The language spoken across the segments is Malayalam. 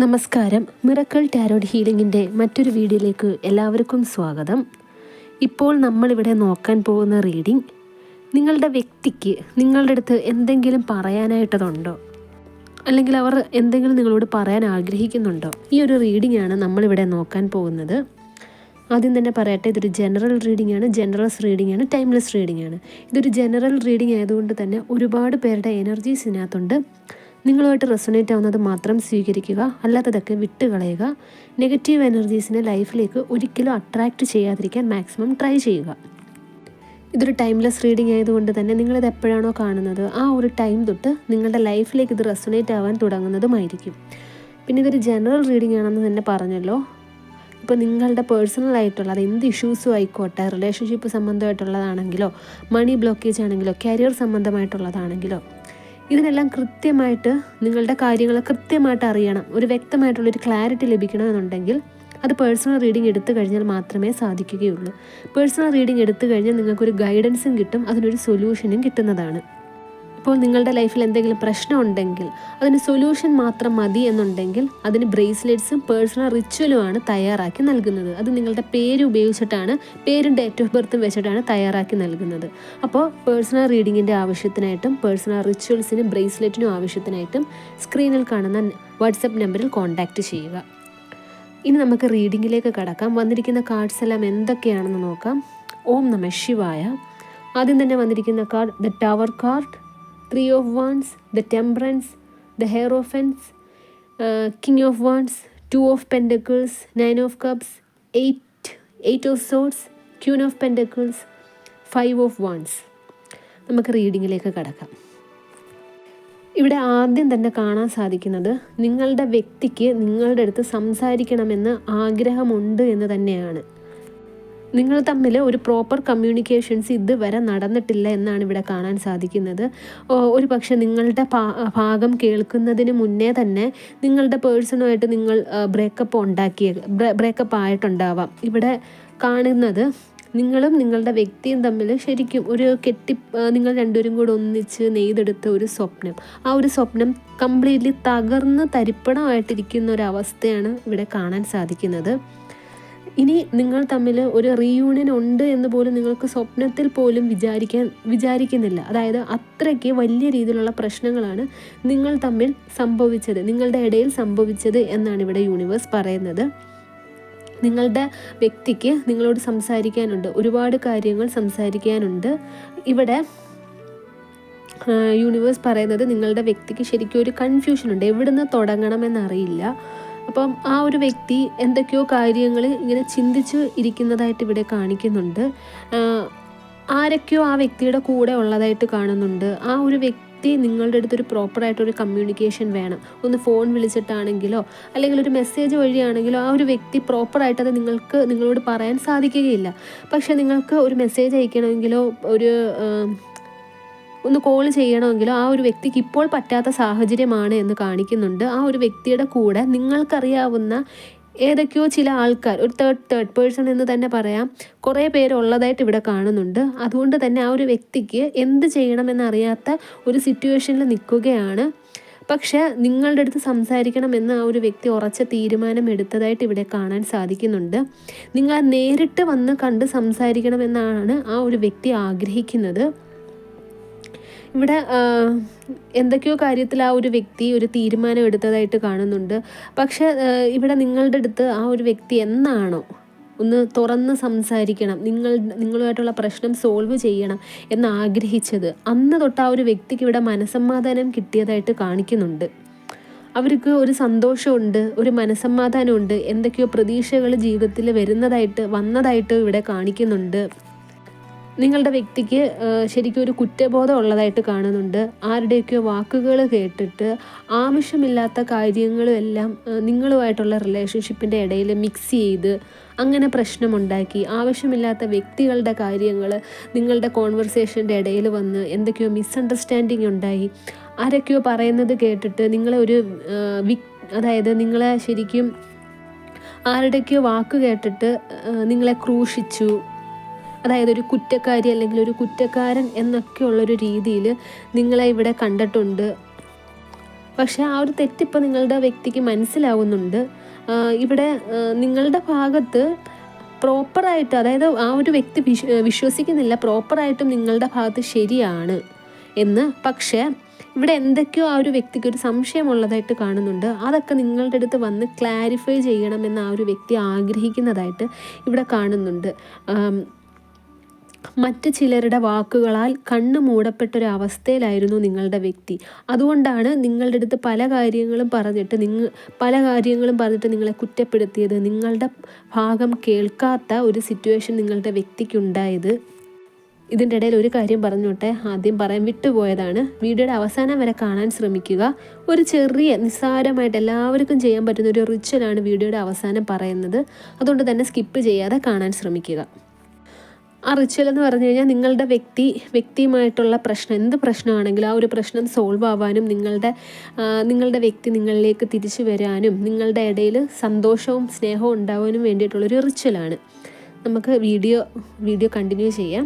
നമസ്കാരം. മിറക്കിൾ ടാരോഡ് ഹീലിംഗിന്റെ മറ്റൊരു വീഡിയോയിലേക്ക് എല്ലാവർക്കും സ്വാഗതം. ഇപ്പോൾ നമ്മളിവിടെ നോക്കാൻ പോകുന്ന റീഡിംഗ് നിങ്ങളുടെ വ്യക്തിക്ക് നിങ്ങളുടെ അടുത്ത് എന്തെങ്കിലും പറയാനായിട്ടതുണ്ടോ? അല്ലെങ്കിൽ അവർ എന്തെങ്കിലും നിങ്ങളോട് പറയാൻ ആഗ്രഹിക്കുന്നുണ്ടോ? ഈ ഒരു റീഡിംഗ് ആണ് നമ്മളിവിടെ നോക്കാൻ പോകുന്നത്. ആദ്യം തന്നെ പറയട്ടെ ഇതൊരു ജനറൽ റീഡിംഗ് ആണ് ജനറൽസ് റീഡിംഗ് ആണ് ടൈംലെസ് റീഡിംഗ് ആണ് ഇതൊരു ജനറൽ റീഡിംഗ് ആയതുകൊണ്ട് തന്നെ ഒരുപാട് പേരുടെ എനർജീസ് ഇതിനകത്തുണ്ട്. നിങ്ങളുമായിട്ട് റെസൊണേറ്റ് ആവുന്നത് മാത്രം സ്വീകരിക്കുക അല്ലാത്തതൊക്കെ വിട്ടുകളയുക. നെഗറ്റീവ് എനർജീസിനെ ലൈഫിലേക്ക് ഒരിക്കലും അട്രാക്റ്റ് ചെയ്യാതിരിക്കാൻ മാക്സിമം ട്രൈ ചെയ്യുക. ഇതൊരു ടൈംലെസ് റീഡിംഗ് ആയതുകൊണ്ട് തന്നെ നിങ്ങളിത് എപ്പോഴാണോ കാണുന്നത് ആ ഒരു ടൈം തൊട്ട് നിങ്ങളുടെ ലൈഫിലേക്ക് ഇത് റെസൊണേറ്റ് ആവാൻ തുടങ്ങുന്നതുമായിരിക്കും. പിന്നെ ഇതൊരു ജനറൽ റീഡിംഗ് ആണെന്ന് തന്നെ പറഞ്ഞല്ലോ. ഇപ്പോൾ നിങ്ങളുടെ പേഴ്സണൽ ആയിട്ടുള്ള അത് എന്ത് ഇഷ്യൂസും ആയിക്കോട്ടെ റിലേഷൻഷിപ്പ് സംബന്ധമായിട്ടുള്ളതാണെങ്കിലോ മണി ബ്ലോക്കേജ് ആണെങ്കിലോ കരിയർ സംബന്ധമായിട്ടുള്ളതാണെങ്കിലോ ഇതിനെല്ലാം കൃത്യമായിട്ട് നിങ്ങളുടെ കാര്യങ്ങൾ കൃത്യമായിട്ട് അറിയണം. ഒരു വ്യക്തമായിട്ടുള്ളൊരു ക്ലാരിറ്റി ലഭിക്കണമെന്നുണ്ടെങ്കിൽ അത് പേഴ്സണൽ റീഡിംഗ് എടുത്തു കഴിഞ്ഞാൽ മാത്രമേ സാധിക്കുകയുള്ളൂ. പേഴ്സണൽ റീഡിംഗ് എടുത്തു കഴിഞ്ഞാൽ നിങ്ങൾക്കൊരു ഗൈഡൻസും കിട്ടും അതിനൊരു സൊല്യൂഷനും കിട്ടുന്നതാണ്. ഇപ്പോൾ നിങ്ങളുടെ ലൈഫിൽ എന്തെങ്കിലും പ്രശ്നം ഉണ്ടെങ്കിൽ അതിന് സൊല്യൂഷൻ മാത്രം മതി എന്നുണ്ടെങ്കിൽ അതിന് ബ്രേസ്ലെറ്റ്സും പേഴ്സണൽ റിച്വലുമാണ് തയ്യാറാക്കി നൽകുന്നത്. അത് നിങ്ങളുടെ പേര് ഉപയോഗിച്ചിട്ടാണ് പേരും ഡേറ്റ് ഓഫ് ബർത്തും വെച്ചിട്ടാണ് തയ്യാറാക്കി നൽകുന്നത്. അപ്പോൾ പേഴ്സണൽ റീഡിങ്ങിന്റെ ആവശ്യത്തിനായിട്ടും പേഴ്സണൽ റിച്വൽസിനും ബ്രേസ്ലെറ്റിനും ആവശ്യത്തിനായിട്ടും സ്ക്രീനിൽ കാണുന്ന വാട്സപ്പ് നമ്പറിൽ കോൺടാക്റ്റ് ചെയ്യുക. ഇനി നമുക്ക് റീഡിങ്ങിലേക്ക് കടക്കാം. വന്നിരിക്കുന്ന കാർഡ്സ് എല്ലാം എന്തൊക്കെയാണെന്ന് നോക്കാം. ഓം നമ ശിവായ. ആദ്യം തന്നെ വന്നിരിക്കുന്ന card the tower card three of wands the temperance the hierophant king of wands two of pentacles nine of cups eight eight of swords queen of pentacles five of wands നമുക്ക് റീഡിങ്ങിലേക്ക് കടക്കാം. ഇവിടെ ആദ്യം തന്നെ കാണാൻ സാധിക്കുന്നത് നിങ്ങളുടെ വ്യക്തിക്ക് നിങ്ങളുടെ അടുത്ത് സംസാരിക്കണമെന്ന് ആഗ്രഹമുണ്ട് എന്ന് തന്നെയാണ്. നിങ്ങൾ തമ്മിൽ ഒരു പ്രോപ്പർ കമ്മ്യൂണിക്കേഷൻസ് ഇതുവരെ നടന്നിട്ടില്ല എന്നാണ് ഇവിടെ കാണാൻ സാധിക്കുന്നത്. ഒരു പക്ഷേ നിങ്ങളുടെ ഭാഗം കേൾക്കുന്നതിന് മുന്നേ തന്നെ നിങ്ങളുടെ പേഴ്സണുമായിട്ട് നിങ്ങൾ ബ്രേക്കപ്പ് ഉണ്ടാക്കിയ ബ്രേക്കപ്പ് ആയിട്ടുണ്ടാവാം. ഇവിടെ കാണുന്നത് നിങ്ങളും നിങ്ങളുടെ വ്യക്തിയും തമ്മിൽ ശരിക്കും ഒരു കെട്ടി നിങ്ങൾ രണ്ടുപേരും കൂടെ ഒന്നിച്ച് നെയ്തെടുത്ത ഒരു സ്വപ്നം. ആ ഒരു സ്വപ്നം കംപ്ലീറ്റ്ലി തകർന്ന് തരിപ്പണമായിട്ടിരിക്കുന്ന ഒരു അവസ്ഥയാണ് ഇവിടെ കാണാൻ സാധിക്കുന്നത്. ഇനി നിങ്ങൾ തമ്മിൽ ഒരു റീയൂണിയൻ ഉണ്ട് എന്ന് പോലും നിങ്ങൾക്ക് സ്വപ്നത്തിൽ പോലും വിചാരിക്കാൻ വിചാരിക്കുന്നില്ല. അതായത് അത്രയ്ക്ക് വലിയ രീതിയിലുള്ള പ്രശ്നങ്ങളാണ് നിങ്ങൾ തമ്മിൽ സംഭവിച്ചത് നിങ്ങളുടെ ഇടയിൽ സംഭവിച്ചത് എന്നാണ് ഇവിടെ യൂണിവേഴ്സ് പറയുന്നത്. നിങ്ങളുടെ വ്യക്തിക്ക് നിങ്ങളോട് സംസാരിക്കാനുണ്ട് ഒരുപാട് കാര്യങ്ങൾ സംസാരിക്കാനുണ്ട്. ഇവിടെ യൂണിവേഴ്സ് പറയുന്നത് നിങ്ങളുടെ വ്യക്തിക്ക് ശരിക്കും ഒരു കൺഫ്യൂഷൻ ഉണ്ട്. എവിടുന്ന് തുടങ്ങണമെന്നറിയില്ല അപ്പം ആ ഒരു വ്യക്തി എന്തൊക്കെയോ കാര്യങ്ങൾ ഇങ്ങനെ ചിന്തിച്ച് ഇരിക്കുന്നതായിട്ട് ഇവിടെ കാണിക്കുന്നുണ്ട്. ആരൊക്കെയോ ആ വ്യക്തിയുടെ കൂടെ ഉള്ളതായിട്ട് കാണുന്നുണ്ട്. ആ ഒരു വ്യക്തി നിങ്ങളുടെ അടുത്തൊരു പ്രോപ്പറായിട്ടൊരു കമ്മ്യൂണിക്കേഷൻ വേണം. ഒന്ന് ഫോൺ വിളിച്ചിട്ടാണെങ്കിലോ അല്ലെങ്കിൽ ഒരു മെസ്സേജ് വഴിയാണെങ്കിലോ ആ ഒരു വ്യക്തി പ്രോപ്പറായിട്ട് അത് നിങ്ങൾക്ക് നിങ്ങളോട് പറയാൻ സാധിക്കുകയില്ല. പക്ഷേ നിങ്ങൾക്ക് ഒരു മെസ്സേജ് അയക്കണമെങ്കിലോ ഒരു ഒന്ന് കോൾ ചെയ്യണമെങ്കിലോ ആ ഒരു വ്യക്തിക്ക് ഇപ്പോൾ പറ്റാത്ത സാഹചര്യമാണ് എന്ന് കാണിക്കുന്നുണ്ട്. ആ ഒരു വ്യക്തിയുടെ കൂടെ നിങ്ങൾക്കറിയാവുന്ന ഏതൊക്കെയോ ചില ആൾക്കാർ ഒരു തേർഡ് തേർഡ് പേഴ്സൺ എന്ന് തന്നെ പറയാം കുറേ പേരുള്ളതായിട്ട് ഇവിടെ കാണുന്നുണ്ട്. അതുകൊണ്ട് തന്നെ ആ ഒരു വ്യക്തിക്ക് എന്ത് ചെയ്യണമെന്നറിയാത്ത ഒരു സിറ്റുവേഷനിൽ നിൽക്കുകയാണ്. പക്ഷെ നിങ്ങളുടെ അടുത്ത് സംസാരിക്കണമെന്ന് ആ ഒരു വ്യക്തി ഉറച്ച തീരുമാനം എടുത്തതായിട്ട് ഇവിടെ കാണാൻ സാധിക്കുന്നുണ്ട്. നിങ്ങൾ നേരിട്ട് വന്ന് കണ്ട് സംസാരിക്കണമെന്നാണ് ആ ഒരു വ്യക്തി ആഗ്രഹിക്കുന്നത്. ഇവിടെ എന്തൊക്കെയോ കാര്യത്തിൽ ആ ഒരു വ്യക്തി ഒരു തീരുമാനം എടുത്തതായിട്ട് കാണുന്നുണ്ട്. പക്ഷെ ഇവിടെ നിങ്ങളുടെ അടുത്ത് ആ ഒരു വ്യക്തി എന്നാണോ ഒന്ന് തുറന്ന് സംസാരിക്കണം. നിങ്ങൾ നിങ്ങളുമായിട്ടുള്ള പ്രശ്നം സോൾവ് ചെയ്യണം എന്ന് ആഗ്രഹിച്ചത് അന്ന് തൊട്ട് ആ ഒരു വ്യക്തിക്ക് ഇവിടെ മനസമാധാനം കിട്ടിയതായിട്ട് കാണിക്കുന്നുണ്ട്. അവർക്ക് ഒരു സന്തോഷമുണ്ട് ഒരു മനസമാധാനമുണ്ട് എന്തൊക്കെയോ പ്രതീക്ഷകൾ ജീവിതത്തിൽ വരുന്നതായിട്ട് വന്നതായിട്ട് ഇവിടെ കാണിക്കുന്നുണ്ട്. നിങ്ങളുടെ വ്യക്തിക്ക് ശരിക്കും ഒരു കുറ്റബോധം ഉള്ളതായിട്ട് കാണുന്നുണ്ട്. ആരുടെയൊക്കെയോ വാക്കുകൾ കേട്ടിട്ട് ആവശ്യമില്ലാത്ത കാര്യങ്ങളും എല്ലാം നിങ്ങളുമായിട്ടുള്ള റിലേഷൻഷിപ്പിന്റെ ഇടയിൽ മിക്സ് ചെയ്ത് അങ്ങനെ പ്രശ്നമുണ്ടാക്കി ആവശ്യമില്ലാത്ത വ്യക്തികളുടെ കാര്യങ്ങൾ നിങ്ങളുടെ കോൺവെർസേഷന്റെ ഇടയിൽ വന്ന് എന്തൊക്കെയോ മിസ്അണ്ടർസ്റ്റാൻഡിങ് ഉണ്ടായി. ആരൊക്കെയോ പറയുന്നത് കേട്ടിട്ട് നിങ്ങളെ ഒരു വിക് അതായത് നിങ്ങളെ ശരിക്കും ആരുടെയൊക്കെയോ വാക്ക് കേട്ടിട്ട് നിങ്ങളെ ക്രൂശിച്ചു. അതായത് ഒരു കുറ്റക്കാരി അല്ലെങ്കിൽ ഒരു കുറ്റക്കാരൻ എന്നൊക്കെയുള്ളൊരു രീതിയിൽ നിങ്ങളെ ഇവിടെ കണ്ടിട്ടുണ്ട്. പക്ഷേ ആ ഒരു തെറ്റിപ്പോൾ നിങ്ങളുടെ വ്യക്തിക്ക് മനസ്സിലാവുന്നുണ്ട്. ഇവിടെ നിങ്ങളുടെ ഭാഗത്ത് പ്രോപ്പറായിട്ട് അതായത് ആ ഒരു വ്യക്തി വിശ്വസിക്കുന്നില്ല പ്രോപ്പറായിട്ടും നിങ്ങളുടെ ഭാഗത്ത് ശരിയാണ് എന്ന്. പക്ഷേ ഇവിടെ എന്തൊക്കെയോ ആ ഒരു വ്യക്തിക്ക് ഒരു സംശയമുള്ളതായിട്ട് കാണുന്നുണ്ട്. അതൊക്കെ നിങ്ങളുടെ അടുത്ത് വന്ന് ക്ലാരിഫൈ ചെയ്യണമെന്ന് ആ ഒരു വ്യക്തി ആഗ്രഹിക്കുന്നതായിട്ട് ഇവിടെ കാണുന്നുണ്ട്. മറ്റ് ചിലരുടെ വാക്കുകളാൽ കണ്ണ് മൂടപ്പെട്ടൊരവസ്ഥയിലായിരുന്നു നിങ്ങളുടെ വ്യക്തി. അതുകൊണ്ടാണ് നിങ്ങളുടെ അടുത്ത് പല കാര്യങ്ങളും പറഞ്ഞിട്ട് നിങ്ങൾ പല കാര്യങ്ങളും പറഞ്ഞിട്ട് നിങ്ങളെ കുറ്റപ്പെടുത്തിയത്. നിങ്ങളുടെ ഭാഗം കേൾക്കാത്ത ഒരു സിറ്റുവേഷൻ നിങ്ങളുടെ വ്യക്തിക്കുണ്ടായത്. ഇതിന്റെ ഇടയിൽ ഒരു കാര്യം പറഞ്ഞോട്ടെ. ആദ്യം പറയാൻ വിട്ടുപോയതാണ്. വീഡിയോയുടെ അവസാനം വരെ കാണാൻ ശ്രമിക്കുക. ഒരു ചെറിയ നിസ്സാരമായിട്ട് എല്ലാവർക്കും ചെയ്യാൻ പറ്റുന്ന ഒരു റിച്വലാണ് വീഡിയോയുടെ അവസാനം പറയുന്നത്. അതുകൊണ്ട് തന്നെ സ്കിപ്പ് ചെയ്യാതെ കാണാൻ ശ്രമിക്കുക. ആ റിച്വൽ എന്ന് പറഞ്ഞു കഴിഞ്ഞാൽ നിങ്ങളുടെ വ്യക്തി വ്യക്തിയുമായിട്ടുള്ള പ്രശ്നം എന്ത് പ്രശ്നമാണെങ്കിലും ആ ഒരു പ്രശ്നം സോൾവ് ആവാനും നിങ്ങളുടെ നിങ്ങളുടെ വ്യക്തി നിങ്ങളിലേക്ക് തിരിച്ചു വരാനും നിങ്ങളുടെ ഇടയിൽ സന്തോഷവും സ്നേഹവും ഉണ്ടാവാനും വേണ്ടിയിട്ടുള്ളൊരു റിച്വലാണ് നമുക്ക് വീഡിയോ വീഡിയോ കണ്ടിന്യൂ ചെയ്യാം.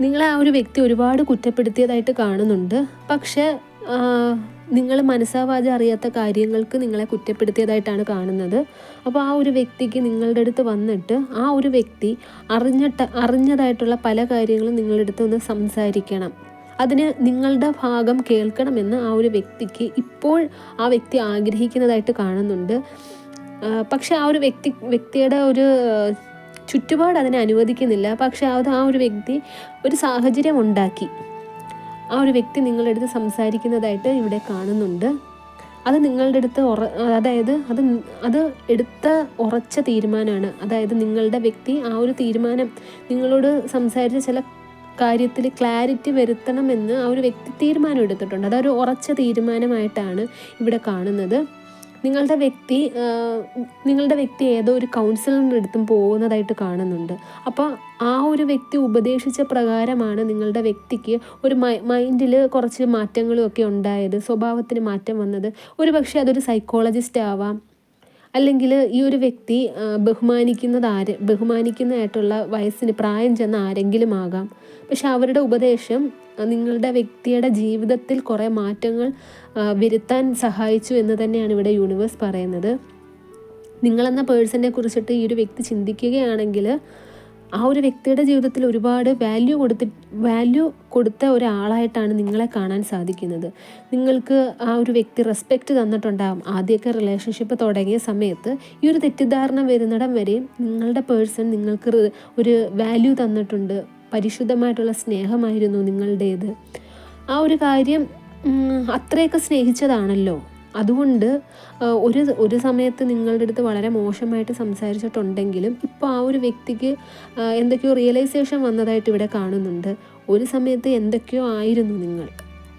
നിങ്ങളെ ആ ഒരു വ്യക്തി ഒരുപാട് കുറ്റപ്പെടുത്തിയതായിട്ട് കാണുന്നുണ്ട്. പക്ഷേ നിങ്ങൾ മനസ്സാവാജ അറിയാത്ത കാര്യങ്ങൾക്ക് നിങ്ങളെ കുറ്റപ്പെടുത്തിയതായിട്ടാണ് കാണുന്നത്. അപ്പോൾ ആ ഒരു വ്യക്തിക്ക് നിങ്ങളുടെ അടുത്ത് വന്നിട്ട് ആ ഒരു വ്യക്തി അറിഞ്ഞിട്ട് അറിഞ്ഞതായിട്ടുള്ള പല കാര്യങ്ങളും നിങ്ങളുടെ അടുത്ത് ഒന്ന് സംസാരിക്കണം. അതിന് നിങ്ങളുടെ ഭാഗം കേൾക്കണമെന്ന് ആ ഒരു വ്യക്തിക്ക് ഇപ്പോൾ ആ വ്യക്തി ആഗ്രഹിക്കുന്നതായിട്ട് കാണുന്നുണ്ട്. പക്ഷെ ആ ഒരു വ്യക്തി വ്യക്തിയുടെ ഒരു ചുറ്റുപാട് അതിനെ അനുവദിക്കുന്നില്ല. പക്ഷെ അത് ആ ഒരു വ്യക്തി ഒരു സാഹചര്യം ഉണ്ടാക്കി. ആ ഒരു വ്യക്തി നിങ്ങളുടെ അടുത്ത് സംസാരിക്കുന്നതായിട്ട് ഇവിടെ കാണുന്നുണ്ട്. അത് നിങ്ങളുടെ അടുത്ത് ഉറ അതായത് അത് അത് എടുത്ത ഉറച്ച തീരുമാനമാണ്. അതായത് നിങ്ങളുടെ വ്യക്തി ആ ഒരു തീരുമാനം നിങ്ങളോട് സംസാരിച്ച ചില കാര്യത്തിൽ ക്ലാരിറ്റി വരുത്തണമെന്ന് ആ ഒരു വ്യക്തി തീരുമാനം എടുത്തിട്ടുണ്ട്. അതൊരു ഉറച്ച തീരുമാനമായിട്ടാണ് ഇവിടെ കാണുന്നത്. നിങ്ങളുടെ വ്യക്തി നിങ്ങളുടെ വ്യക്തി ഏതോ ഒരു കൗൺസിലറിന്റെ അടുത്തും പോകുന്നതായിട്ട് കാണുന്നുണ്ട്. അപ്പോൾ ആ ഒരു വ്യക്തി ഉപദേശിച്ച പ്രകാരമാണ് നിങ്ങളുടെ വ്യക്തിക്ക് ഒരു മൈൻഡിൽ കുറച്ച് മാറ്റങ്ങളും ഒക്കെ ഉണ്ടായത് സ്വഭാവത്തിന് മാറ്റം വന്നത്. ഒരു പക്ഷേ അതൊരു സൈക്കോളജിസ്റ്റ് ആവാം അല്ലെങ്കിൽ ഈ ഒരു വ്യക്തി ബഹുമാനിക്കുന്നത് ആര് ബഹുമാനിക്കുന്നതായിട്ടുള്ള വയസ്സിന് പ്രായം ചെന്ന ആരെങ്കിലും ആകാം. പക്ഷെ അവരുടെ ഉപദേശം നിങ്ങളുടെ വ്യക്തിയുടെ ജീവിതത്തിൽ കുറേ മാറ്റങ്ങൾ വരുത്താൻ സഹായിച്ചു എന്ന് തന്നെയാണ് ഇവിടെ യൂണിവേഴ്സ് പറയുന്നത്. നിങ്ങളെന്ന പേഴ്സണിനെ കുറിച്ചിട്ട് ഈ ഒരു വ്യക്തി ചിന്തിക്കുകയാണെങ്കിൽ ആ ഒരു വ്യക്തിയുടെ ജീവിതത്തിൽ ഒരുപാട് വാല്യൂ കൊടുത്തി വാല്യൂ കൊടുത്ത ഒരാളായിട്ടാണ് നിങ്ങളെ കാണാൻ സാധിക്കുന്നത്. നിങ്ങൾക്ക് ആ ഒരു വ്യക്തി റെസ്പെക്റ്റ് തന്നിട്ടുണ്ടാകും ആദ്യമൊക്കെ റിലേഷൻഷിപ്പ് തുടങ്ങിയ സമയത്ത് ഈ ഒരു തെറ്റിദ്ധാരണ വരുന്നിടം വരെ നിങ്ങളുടെ പേഴ്സൺ നിങ്ങൾക്ക് ഒരു വാല്യൂ തന്നിട്ടുണ്ട്. പരിശുദ്ധമായിട്ടുള്ള സ്നേഹമായിരുന്നു നിങ്ങളുടേത്. ആ ഒരു കാര്യം അത്രയൊക്കെ സ്നേഹിച്ചതാണല്ലോ. അതുകൊണ്ട് ഒരു ഒരു സമയത്ത് നിങ്ങളുടെ അടുത്ത് വളരെ മോശമായിട്ട് സംസാരിച്ചിട്ടുണ്ടെങ്കിലും ഇപ്പോൾ ആ ഒരു വ്യക്തിക്ക് എന്തൊക്കെയോ റിയലൈസേഷൻ വന്നതായിട്ട് ഇവിടെ കാണുന്നുണ്ട്. ഒരു സമയത്ത് എന്തൊക്കെയോ ആയിരുന്നു നിങ്ങൾ.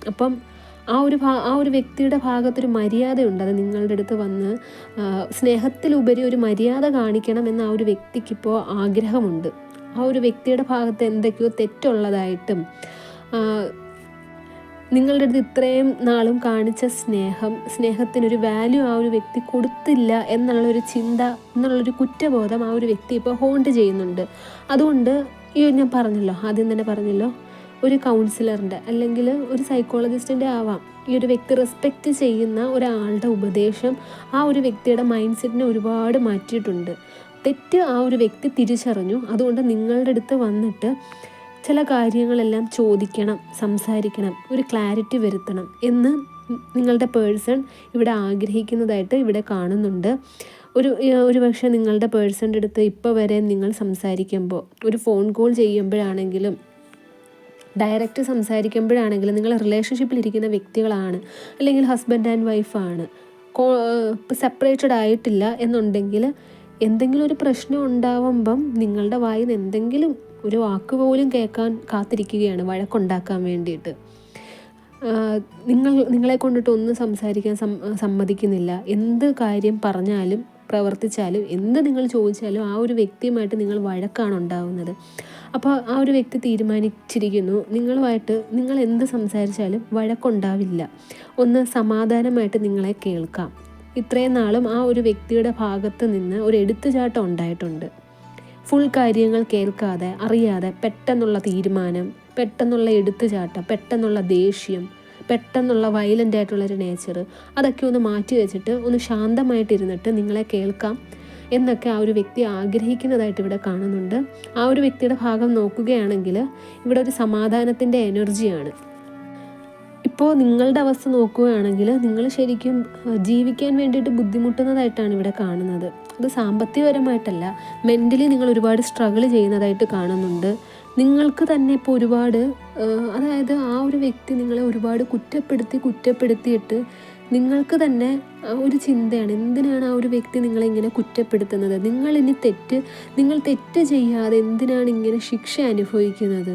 അപ്പം ആ ഒരു ആ ഒരു വ്യക്തിയുടെ ഭാഗത്തൊരു മര്യാദയുണ്ട്. അത് നിങ്ങളുടെ അടുത്ത് വന്ന് സ്നേഹത്തിലുപരി ഒരു മര്യാദ കാണിക്കണം എന്ന ആ ഒരു വ്യക്തിക്കിപ്പോൾ ആഗ്രഹമുണ്ട്. ആ ഒരു വ്യക്തിയുടെ ഭാഗത്ത് എന്തൊക്കെയോ തെറ്റുള്ളതായിട്ടും നിങ്ങളുടെ അടുത്ത് ഇത്രയും നാളും കാണിച്ച സ്നേഹം സ്നേഹത്തിനൊരു വാല്യൂ ആ ഒരു വ്യക്തി കൊടുത്തില്ല എന്നുള്ളൊരു ചിന്ത എന്നുള്ളൊരു കുറ്റബോധം ആ ഒരു വ്യക്തി ഇപ്പോൾ ഹോണ്ട് ചെയ്യുന്നുണ്ട്. അതുകൊണ്ട് ഈ ഞാൻ പറഞ്ഞല്ലോ ആദ്യം തന്നെ പറഞ്ഞല്ലോ ഒരു കൗൺസിലറിന്റെ അല്ലെങ്കിൽ ഒരു സൈക്കോളജിസ്റ്റിന്റെ ആവാം. ഈ ഒരു വ്യക്തി റെസ്പെക്റ്റ് ചെയ്യുന്ന ഒരാളുടെ ഉപദേശം ആ ഒരു വ്യക്തിയുടെ മൈൻഡ് സെറ്റിനെ ഒരുപാട് മാറ്റിയിട്ടുണ്ട്. തെറ്റ് ആ ഒരു വ്യക്തി തിരിച്ചറിഞ്ഞു. അതുകൊണ്ട് നിങ്ങളുടെ അടുത്ത് വന്നിട്ട് ചില കാര്യങ്ങളെല്ലാം ചോദിക്കണം സംസാരിക്കണം ഒരു ക്ലാരിറ്റി വരുത്തണം എന്ന് നിങ്ങളുടെ പേഴ്സൺ ഇവിടെ ആഗ്രഹിക്കുന്നതായിട്ട് ഇവിടെ കാണുന്നുണ്ട്. ഒരു ഒരു പക്ഷേ നിങ്ങളുടെ പേഴ്സന്റെ അടുത്ത് ഇപ്പോൾ വരെ നിങ്ങൾ സംസാരിക്കുമ്പോൾ ഒരു ഫോൺ കോൾ ചെയ്യുമ്പോഴാണെങ്കിലും ഡയറക്റ്റ് സംസാരിക്കുമ്പോഴാണെങ്കിലും നിങ്ങൾ റിലേഷൻഷിപ്പിൽ ഇരിക്കുന്ന വ്യക്തികളാണ് അല്ലെങ്കിൽ ഹസ്ബൻഡ് ആൻഡ് വൈഫാണ് കോ സെപ്പറേറ്റഡ് ആയിട്ടില്ല എന്നുണ്ടെങ്കിൽ എന്തെങ്കിലും ഒരു പ്രശ്നം ഉണ്ടാവുമ്പം നിങ്ങളുടെ വായിൽ നിന്ന് എന്തെങ്കിലും ഒരു വാക്ക് പോലും കേൾക്കാൻ കാത്തിരിക്കുകയാണ് വഴക്കുണ്ടാക്കാൻ വേണ്ടിയിട്ട്. നിങ്ങൾ നിങ്ങളെ കൊണ്ടിട്ട് ഒന്നും സംസാരിക്കാൻ സമ്മതിക്കുന്നില്ല. എന്ത് കാര്യം പറഞ്ഞാലും പ്രവർത്തിച്ചാലും എന്ത് നിങ്ങൾ ചോദിച്ചാലും ആ ഒരു വ്യക്തിയുമായിട്ട് നിങ്ങൾ വഴക്കാണ് ഉണ്ടാവുന്നത്. അപ്പോൾ ആ ഒരു വ്യക്തി തീരുമാനിച്ചിരിക്കുന്നു. നിങ്ങളുമായിട്ട് നിങ്ങൾ എന്ത് സംസാരിച്ചാലും വഴക്കുണ്ടാവില്ല. ഒന്ന് സമാധാനമായിട്ട് നിങ്ങളെ കേൾക്കാം. ഇത്രയും നാളും ആ ഒരു വ്യക്തിയുടെ ഭാഗത്ത് നിന്ന് ഒരു എടുത്തുചാട്ടം ഉണ്ടായിട്ടുണ്ട്. ഫുൾ കാര്യങ്ങൾ കേൾക്കാതെ അറിയാതെ പെട്ടെന്നുള്ള തീരുമാനം പെട്ടെന്നുള്ള എടുത്തുചാട്ടം പെട്ടെന്നുള്ള ദേഷ്യം പെട്ടെന്നുള്ള വയലന്റ് ആയിട്ടുള്ളൊരു നേച്ചർ അതൊക്കെ ഒന്ന് മാറ്റി വെച്ചിട്ട് ഒന്ന് ശാന്തമായിട്ടിരുന്നിട്ട് നിങ്ങളെ കേൾക്കാം എന്നൊക്കെ ആ ഒരു വ്യക്തി ആഗ്രഹിക്കുന്നതായിട്ട് ഇവിടെ കാണുന്നുണ്ട്. ആ ഒരു വ്യക്തിയുടെ ഭാഗം നോക്കുകയാണെങ്കിൽ ഇവിടെ ഒരു സമാധാനത്തിന്റെ എനർജിയാണ് ഇപ്പോൾ നിങ്ങളുടെ അവസ്ഥ നോക്കുകയാണെങ്കിൽ നിങ്ങൾ ശരിക്കും ജീവിക്കാൻ വേണ്ടിയിട്ട് ബുദ്ധിമുട്ടുന്നതായിട്ടാണ് ഇവിടെ കാണുന്നത്. അത് സാമ്പത്തികപരമായിട്ടല്ല മെന്റലി നിങ്ങൾ ഒരുപാട് സ്ട്രഗിൾ ചെയ്യുന്നതായിട്ട് കാണുന്നുണ്ട്. നിങ്ങൾക്ക് തന്നെ ഇപ്പോൾ ഒരുപാട് അതായത് ആ ഒരു വ്യക്തി നിങ്ങളെ ഒരുപാട് കുറ്റപ്പെടുത്തി കുറ്റപ്പെടുത്തിയിട്ട് നിങ്ങൾക്ക് തന്നെ ഒരു ചിന്തയാണ്. എന്തിനാണ് ആ ഒരു വ്യക്തി നിങ്ങളെ ഇങ്ങനെ കുറ്റപ്പെടുത്തുന്നത്? നിങ്ങൾ ഇനി തെറ്റ് നിങ്ങൾ തെറ്റ് ചെയ്യാതെ എന്തിനാണ് ഇങ്ങനെ ശിക്ഷ അനുഭവിക്കുന്നത്?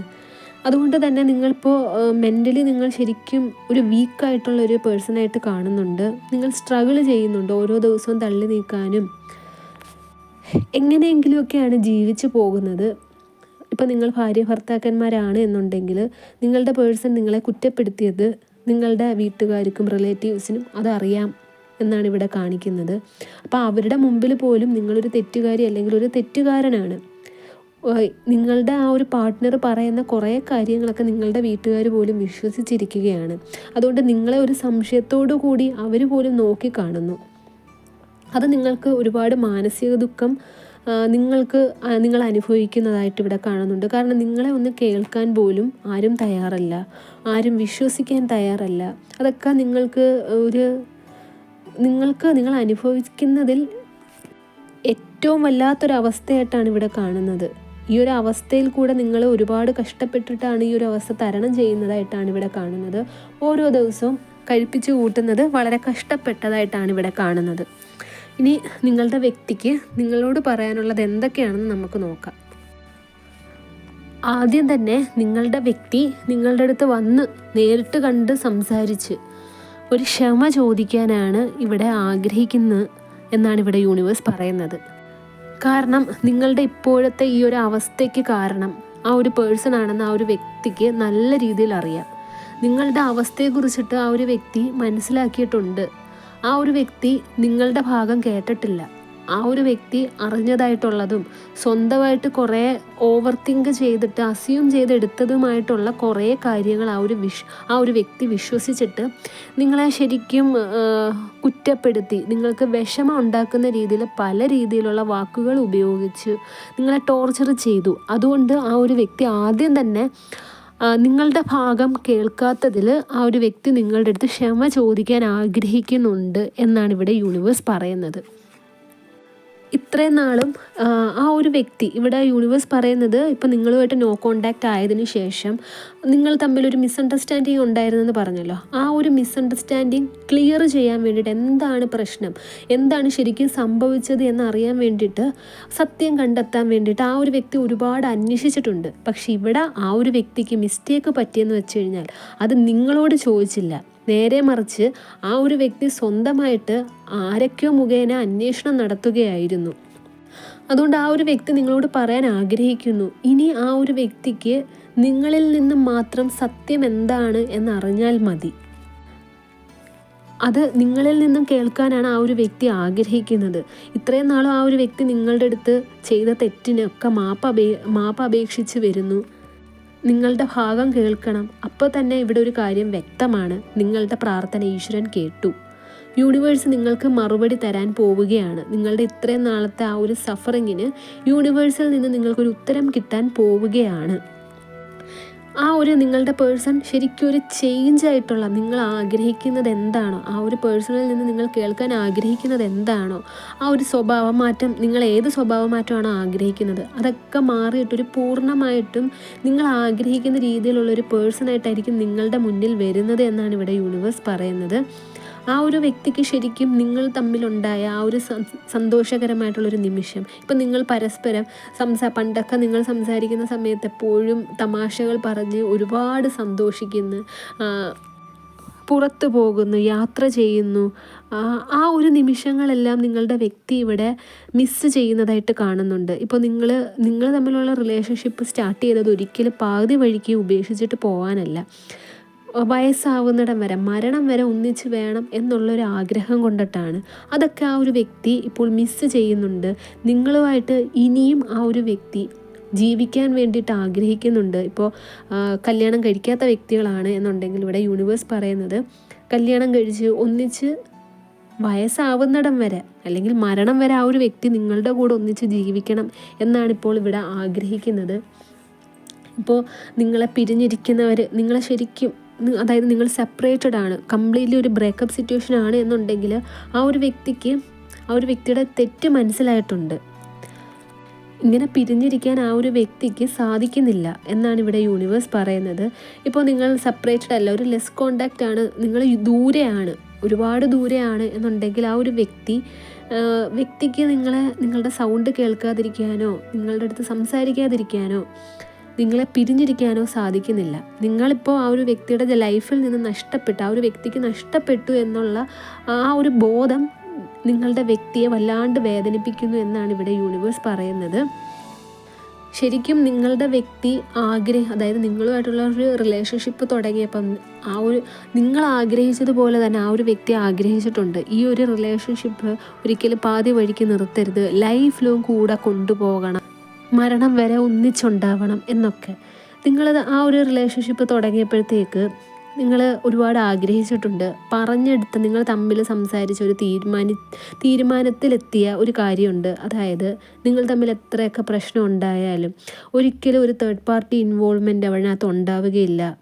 അതുകൊണ്ട് തന്നെ നിങ്ങളിപ്പോൾ മെന്റലി നിങ്ങൾ ശരിക്കും ഒരു വീക്കായിട്ടുള്ള ഒരു പേഴ്സണായിട്ട് കാണുന്നുണ്ട്. നിങ്ങൾ സ്ട്രഗിൾ ചെയ്യുന്നുണ്ട് ഓരോ ദിവസവും തള്ളി നീക്കാനും. എങ്ങനെയെങ്കിലുമൊക്കെയാണ് ജീവിച്ച് പോകുന്നത്. ഇപ്പം നിങ്ങൾ ഭാര്യ ഭർത്താക്കന്മാരാണ് എന്നുണ്ടെങ്കിൽ നിങ്ങളുടെ പേഴ്സൺ നിങ്ങളെ കുറ്റപ്പെടുത്തിയത് നിങ്ങളുടെ വീട്ടുകാർക്കും റിലേറ്റീവ്സിനും അതറിയാം എന്നാണ് ഇവിടെ കാണിക്കുന്നത്. അപ്പോൾ അവരുടെ മുമ്പിൽ പോലും നിങ്ങളൊരു തെറ്റുകാരി അല്ലെങ്കിൽ ഒരു തെറ്റുകാരനാണ്. നിങ്ങളുടെ ആ ഒരു പാർട്ട്ണർ പറയുന്ന കുറേ കാര്യങ്ങളൊക്കെ നിങ്ങളുടെ വീട്ടുകാർ പോലും വിശ്വസിച്ചിരിക്കുകയാണ്. അതുകൊണ്ട് നിങ്ങളെ ഒരു സംശയത്തോടു കൂടി അവർ പോലും നോക്കിക്കാണുന്നു. അത് നിങ്ങൾക്ക് ഒരുപാട് മാനസിക ദുഃഖം നിങ്ങൾക്ക് നിങ്ങൾ അനുഭവിക്കുന്നതായിട്ട് ഇവിടെ കാണുന്നുണ്ട്. കാരണം നിങ്ങളെ ഒന്ന് കേൾക്കാൻ പോലും ആരും തയ്യാറല്ല. ആരും വിശ്വസിക്കാൻ തയ്യാറല്ല. അതൊക്കെ നിങ്ങൾക്ക് ഒരു നിങ്ങൾക്ക് നിങ്ങൾ അനുഭവിക്കുന്നതിൽ ഏറ്റവും വല്ലാത്തൊരവസ്ഥയായിട്ടാണ് ഇവിടെ കാണുന്നത്. ഈ ഒരു അവസ്ഥയിൽ കൂടെ നിങ്ങൾ ഒരുപാട് കഷ്ടപ്പെട്ടിട്ടാണ് ഈ ഒരു അവസ്ഥ തരണം ചെയ്യുന്നതായിട്ടാണ് ഇവിടെ കാണുന്നത്. ഓരോ ദിവസവും കഴിപ്പിച്ച് കൂട്ടുന്നത് വളരെ കഷ്ടപ്പെട്ടതായിട്ടാണ് ഇവിടെ കാണുന്നത്. ഇനി നിങ്ങളുടെ വ്യക്തിക്ക് നിങ്ങളോട് പറയാനുള്ളത് എന്തൊക്കെയാണെന്ന് നമുക്ക് നോക്കാം. ആദ്യം തന്നെ നിങ്ങളുടെ വ്യക്തി നിങ്ങളുടെ അടുത്ത് വന്ന് നേരിട്ട് കണ്ട് സംസാരിച്ച് ഒരു ക്ഷമ ചോദിക്കാനാണ് ഇവിടെ ആഗ്രഹിക്കുന്നത് എന്നാണ് ഇവിടെ യൂണിവേഴ്സ് പറയുന്നത്. കാരണം നിങ്ങളുടെ ഇപ്പോഴത്തെ ഈ ഒരു അവസ്ഥയ്ക്ക് കാരണം ആ ഒരു പേഴ്സൺ ആണെന്ന് ആ ഒരു വ്യക്തിക്ക് നല്ല രീതിയിൽ അറിയാം. നിങ്ങളുടെ അവസ്ഥയെക്കുറിച്ചിട്ട് ആ ഒരു വ്യക്തി മനസ്സിലാക്കിയിട്ടുണ്ട്. ആ ഒരു വ്യക്തി നിങ്ങളുടെ ഭാഗം കേട്ടിട്ടില്ല. ആ ഒരു വ്യക്തി അറിഞ്ഞതായിട്ടുള്ളതും സ്വന്തമായിട്ട് കുറേ ഓവർ തിങ്ക് ചെയ്തിട്ട് അസ്യൂം ചെയ്തെടുത്തതുമായിട്ടുള്ള കുറേ കാര്യങ്ങൾ ആ ഒരു വിഷ് ആ ഒരു വ്യക്തി വിശ്വസിച്ചിട്ട് നിങ്ങളെ ശരിക്കും കുറ്റപ്പെടുത്തി നിങ്ങൾക്ക് വിഷമം ഉണ്ടാക്കുന്ന രീതിയിൽ പല രീതിയിലുള്ള വാക്കുകൾ ഉപയോഗിച്ച് നിങ്ങളെ ടോർച്ചർ ചെയ്തു. അതുകൊണ്ട് ആ ഒരു വ്യക്തി ആദ്യം തന്നെ നിങ്ങളുടെ ഭാഗം കേൾക്കാത്തതിൽ ആ ഒരു വ്യക്തി നിങ്ങളുടെ അടുത്ത് ക്ഷമ ചോദിക്കാൻ ആഗ്രഹിക്കുന്നുണ്ട് എന്നാണ് ഇവിടെ യൂണിവേഴ്സ് പറയുന്നത്. ഇത്രയും നാളും ആ ഒരു വ്യക്തി ഇവിടെ യൂണിവേഴ്സ് പറയുന്നത് ഇപ്പം നിങ്ങളുമായിട്ട് നോ കോണ്ടാക്റ്റ് ആയതിനു ശേഷം നിങ്ങൾ തമ്മിൽ ഒരു മിസ്അണ്ടർസ്റ്റാൻഡിങ് ഉണ്ടായിരുന്നെന്ന് പറഞ്ഞല്ലോ. ആ ഒരു മിസ്അണ്ടർസ്റ്റാൻഡിങ് ക്ലിയർ ചെയ്യാൻ വേണ്ടിയിട്ട് എന്താണ് പ്രശ്നം? എന്താണ് ശരിക്കും സംഭവിച്ചത് എന്നറിയാൻ വേണ്ടിയിട്ട് സത്യം കണ്ടെത്താൻ വേണ്ടിയിട്ട് ആ ഒരു വ്യക്തി ഒരുപാട് അന്വേഷിച്ചിട്ടുണ്ട്. പക്ഷെ ഇവിടെ ആ ഒരു വ്യക്തിക്ക് മിസ്റ്റേക്ക് പറ്റിയെന്ന് വെച്ച് കഴിഞ്ഞാൽ അത് നിങ്ങളോട് ചോദിച്ചില്ല. നേരെ മറിച്ച് ആ ഒരു വ്യക്തി സ്വന്തമായിട്ട് ആരൊക്കെയോ മുഖേന അന്വേഷണം നടത്തുകയായിരുന്നു. അതുകൊണ്ട് ആ ഒരു വ്യക്തി നിങ്ങളോട് പറയാൻ ആഗ്രഹിക്കുന്നു. ഇനി ആ ഒരു വ്യക്തിക്ക് നിങ്ങളിൽ നിന്ന് മാത്രം സത്യം എന്താണ് എന്നറിഞ്ഞാൽ മതി. അത് നിങ്ങളിൽ നിന്നും കേൾക്കാനാണ് ആ ഒരു വ്യക്തി ആഗ്രഹിക്കുന്നത്. ഇത്രയും നാളും ആ ഒരു വ്യക്തി നിങ്ങളുടെ അടുത്ത് ചെയ്ത തെറ്റിനൊക്കെ മാപ്പ് അപേ മാപ്പ് അപേക്ഷിച്ച് വരുന്നു. നിങ്ങളുടെ ഭാഗം കേൾക്കണം. അപ്പോൾ തന്നെ ഇവിടെ ഒരു കാര്യം വ്യക്തമാണ്. നിങ്ങളുടെ പ്രാർത്ഥന ഈശ്വരൻ കേട്ടു. യൂണിവേഴ്സ് നിങ്ങൾക്ക് മറുപടി തരാൻ പോവുകയാണ്. നിങ്ങളുടെ ഇത്രയും നാളത്തെ ആ ഒരു സഫറിങ്ങിന് യൂണിവേഴ്സിൽ നിന്ന് നിങ്ങൾക്കൊരു ഉത്തരം കിട്ടാൻ പോവുകയാണ്. ആ ഒരു നിങ്ങളുടെ പേഴ്സൺ ശരിക്കും ഒരു ചേഞ്ച് ആയിട്ടുള്ള നിങ്ങൾ ആഗ്രഹിക്കുന്നത് എന്താണോ ആ ഒരു പേഴ്സണിൽ നിന്ന് നിങ്ങൾ കേൾക്കാൻ ആഗ്രഹിക്കുന്നത് എന്താണോ ആ ഒരു സ്വഭാവ മാറ്റം നിങ്ങൾ ഏത് സ്വഭാവ മാറ്റമാണോ ആഗ്രഹിക്കുന്നത് അതൊക്കെ മാറിയിട്ടൊരു പൂർണമായിട്ടും നിങ്ങൾ ആഗ്രഹിക്കുന്ന രീതിയിലുള്ളൊരു പേഴ്സണായിട്ടായിരിക്കും നിങ്ങളുടെ മുന്നിൽ വരുന്നത് എന്നാണ് ഇവിടെ യൂണിവേഴ്സ് പറയുന്നത്. ആ ഒരു വ്യക്തിക്ക് ശരിക്കും നിങ്ങൾ തമ്മിലുണ്ടായ ആ ഒരു സന്തോഷകരമായിട്ടുള്ളൊരു നിമിഷം. ഇപ്പം നിങ്ങൾ പരസ്പരം സംസാ പണ്ടൊക്കെ നിങ്ങൾ സംസാരിക്കുന്ന സമയത്ത് എപ്പോഴും തമാശകൾ പറഞ്ഞ് ഒരുപാട് സന്തോഷിക്കുന്ന പുറത്തു പോകുന്നു യാത്ര ചെയ്യുന്നു. ആ ഒരു നിമിഷങ്ങളെല്ലാം നിങ്ങളുടെ വ്യക്തി ഇവിടെ മിസ്സ് ചെയ്യുന്നതായിട്ട് കാണുന്നുണ്ട്. ഇപ്പോൾ നിങ്ങൾ നിങ്ങൾ തമ്മിലുള്ള റിലേഷൻഷിപ്പ് സ്റ്റാർട്ട് ചെയ്തത് ഒരിക്കലും പാതി വഴിക്ക് ഉപേക്ഷിച്ചിട്ട് പോകാനല്ല വയസ്സാവുന്നിടം വരെ മരണം വരെ ഒന്നിച്ച് വേണം എന്നുള്ളൊരു ആഗ്രഹം കൊണ്ടിട്ടാണ്. അതൊക്കെ ആ ഒരു വ്യക്തി ഇപ്പോൾ മിസ്സ് ചെയ്യുന്നുണ്ട്. നിങ്ങളുമായിട്ട് ഇനിയും ആ ഒരു വ്യക്തി ജീവിക്കാൻ വേണ്ടിയിട്ട് ആഗ്രഹിക്കുന്നുണ്ട്. ഇപ്പോൾ കല്യാണം കഴിക്കാത്ത വ്യക്തികളാണ് എന്നുണ്ടെങ്കിൽ ഇവിടെ യൂണിവേഴ്സ് പറയുന്നത്. കല്യാണം കഴിച്ച് ഒന്നിച്ച് വയസ്സാവുന്നിടം വരെ അല്ലെങ്കിൽ മരണം വരെ ആ ഒരു വ്യക്തി നിങ്ങളുടെ കൂടെ ഒന്നിച്ച് ജീവിക്കണം എന്നാണ് ഇപ്പോൾ ഇവിടെ ആഗ്രഹിക്കുന്നത്. ഇപ്പോൾ നിങ്ങളെ പിരിഞ്ഞിരിക്കുന്നവർ നിങ്ങളെ ശരിക്കും അതായത് നിങ്ങൾ സെപ്പറേറ്റഡ് ആണ് കംപ്ലീറ്റ്ലി ഒരു ബ്രേക്കപ്പ് സിറ്റുവേഷൻ ആണ് എന്നുണ്ടെങ്കിൽ ആ ഒരു വ്യക്തിക്ക് ആ ഒരു വ്യക്തിയുടെ തെറ്റ് മനസ്സിലായിട്ടുണ്ട്. ഇങ്ങനെ പിരിഞ്ഞിരിക്കാൻ ആ ഒരു വ്യക്തിക്ക് സാധിക്കുന്നില്ല എന്നാണ് ഇവിടെ യൂണിവേഴ്സ് പറയുന്നത്. ഇപ്പോൾ നിങ്ങൾ സെപ്പറേറ്റഡ് അല്ല ഒരു ലെസ് കോണ്ടാക്റ്റ് ആണ് നിങ്ങൾ ദൂരെയാണ് ഒരുപാട് ദൂരെയാണ് എന്നുണ്ടെങ്കിൽ ആ ഒരു വ്യക്തി വ്യക്തിക്ക് നിങ്ങളെ നിങ്ങളുടെ സൗണ്ട് കേൾക്കാതിരിക്കാനോ നിങ്ങളുടെ അടുത്ത് സംസാരിക്കാതിരിക്കാനോ നിങ്ങളെ പിരിഞ്ഞിരിക്കാനോ സാധിക്കുന്നില്ല. നിങ്ങളിപ്പോൾ ആ ഒരു വ്യക്തിയുടെ ലൈഫിൽ നിന്ന് നഷ്ടപ്പെട്ടു ആ ഒരു വ്യക്തിക്ക് നഷ്ടപ്പെട്ടു എന്നുള്ള ആ ഒരു ബോധം നിങ്ങളുടെ വ്യക്തിയെ വല്ലാണ്ട് വേദനിപ്പിക്കുന്നു എന്നാണ് ഇവിടെ യൂണിവേഴ്സ് പറയുന്നത്. ശരിക്കും നിങ്ങളുടെ വ്യക്തി ആഗ്രഹം അതായത് നിങ്ങളുമായിട്ടുള്ള ഒരു റിലേഷൻഷിപ്പ് തുടങ്ങിയപ്പം ആ ഒരു നിങ്ങൾ ആഗ്രഹിച്ചതുപോലെ തന്നെ ആ ഒരു വ്യക്തി ആഗ്രഹിച്ചിട്ടുണ്ട്. ഈ ഒരു റിലേഷൻഷിപ്പ് ഒരിക്കലും പാതി വഴിക്ക് നിർത്തരുത്. ലൈഫ് ലോങ് കൂടെ കൊണ്ടുപോകണം. മരണം വരെ ഒന്നിച്ചുണ്ടാവണം എന്നൊക്കെ. നിങ്ങളത് ആ ഒരു റിലേഷൻഷിപ്പ് തുടങ്ങിയപ്പോഴത്തേക്ക് നിങ്ങൾ ഒരുപാട് ആഗ്രഹിച്ചിട്ടുണ്ട്. പറഞ്ഞെടുത്ത് നിങ്ങൾ തമ്മിൽ സംസാരിച്ച ഒരു തീരുമാനി തീരുമാനത്തിലെത്തിയ ഒരു കാര്യമുണ്ട്. അതായത് നിങ്ങൾ തമ്മിൽ എത്രയൊക്കെ പ്രശ്നം ഉണ്ടായാലും ഒരിക്കലും ഒരു തേർഡ് പാർട്ടി ഇൻവോൾവ്മെന്റ് അവനകത്ത് ഉണ്ടാവുകയില്ല.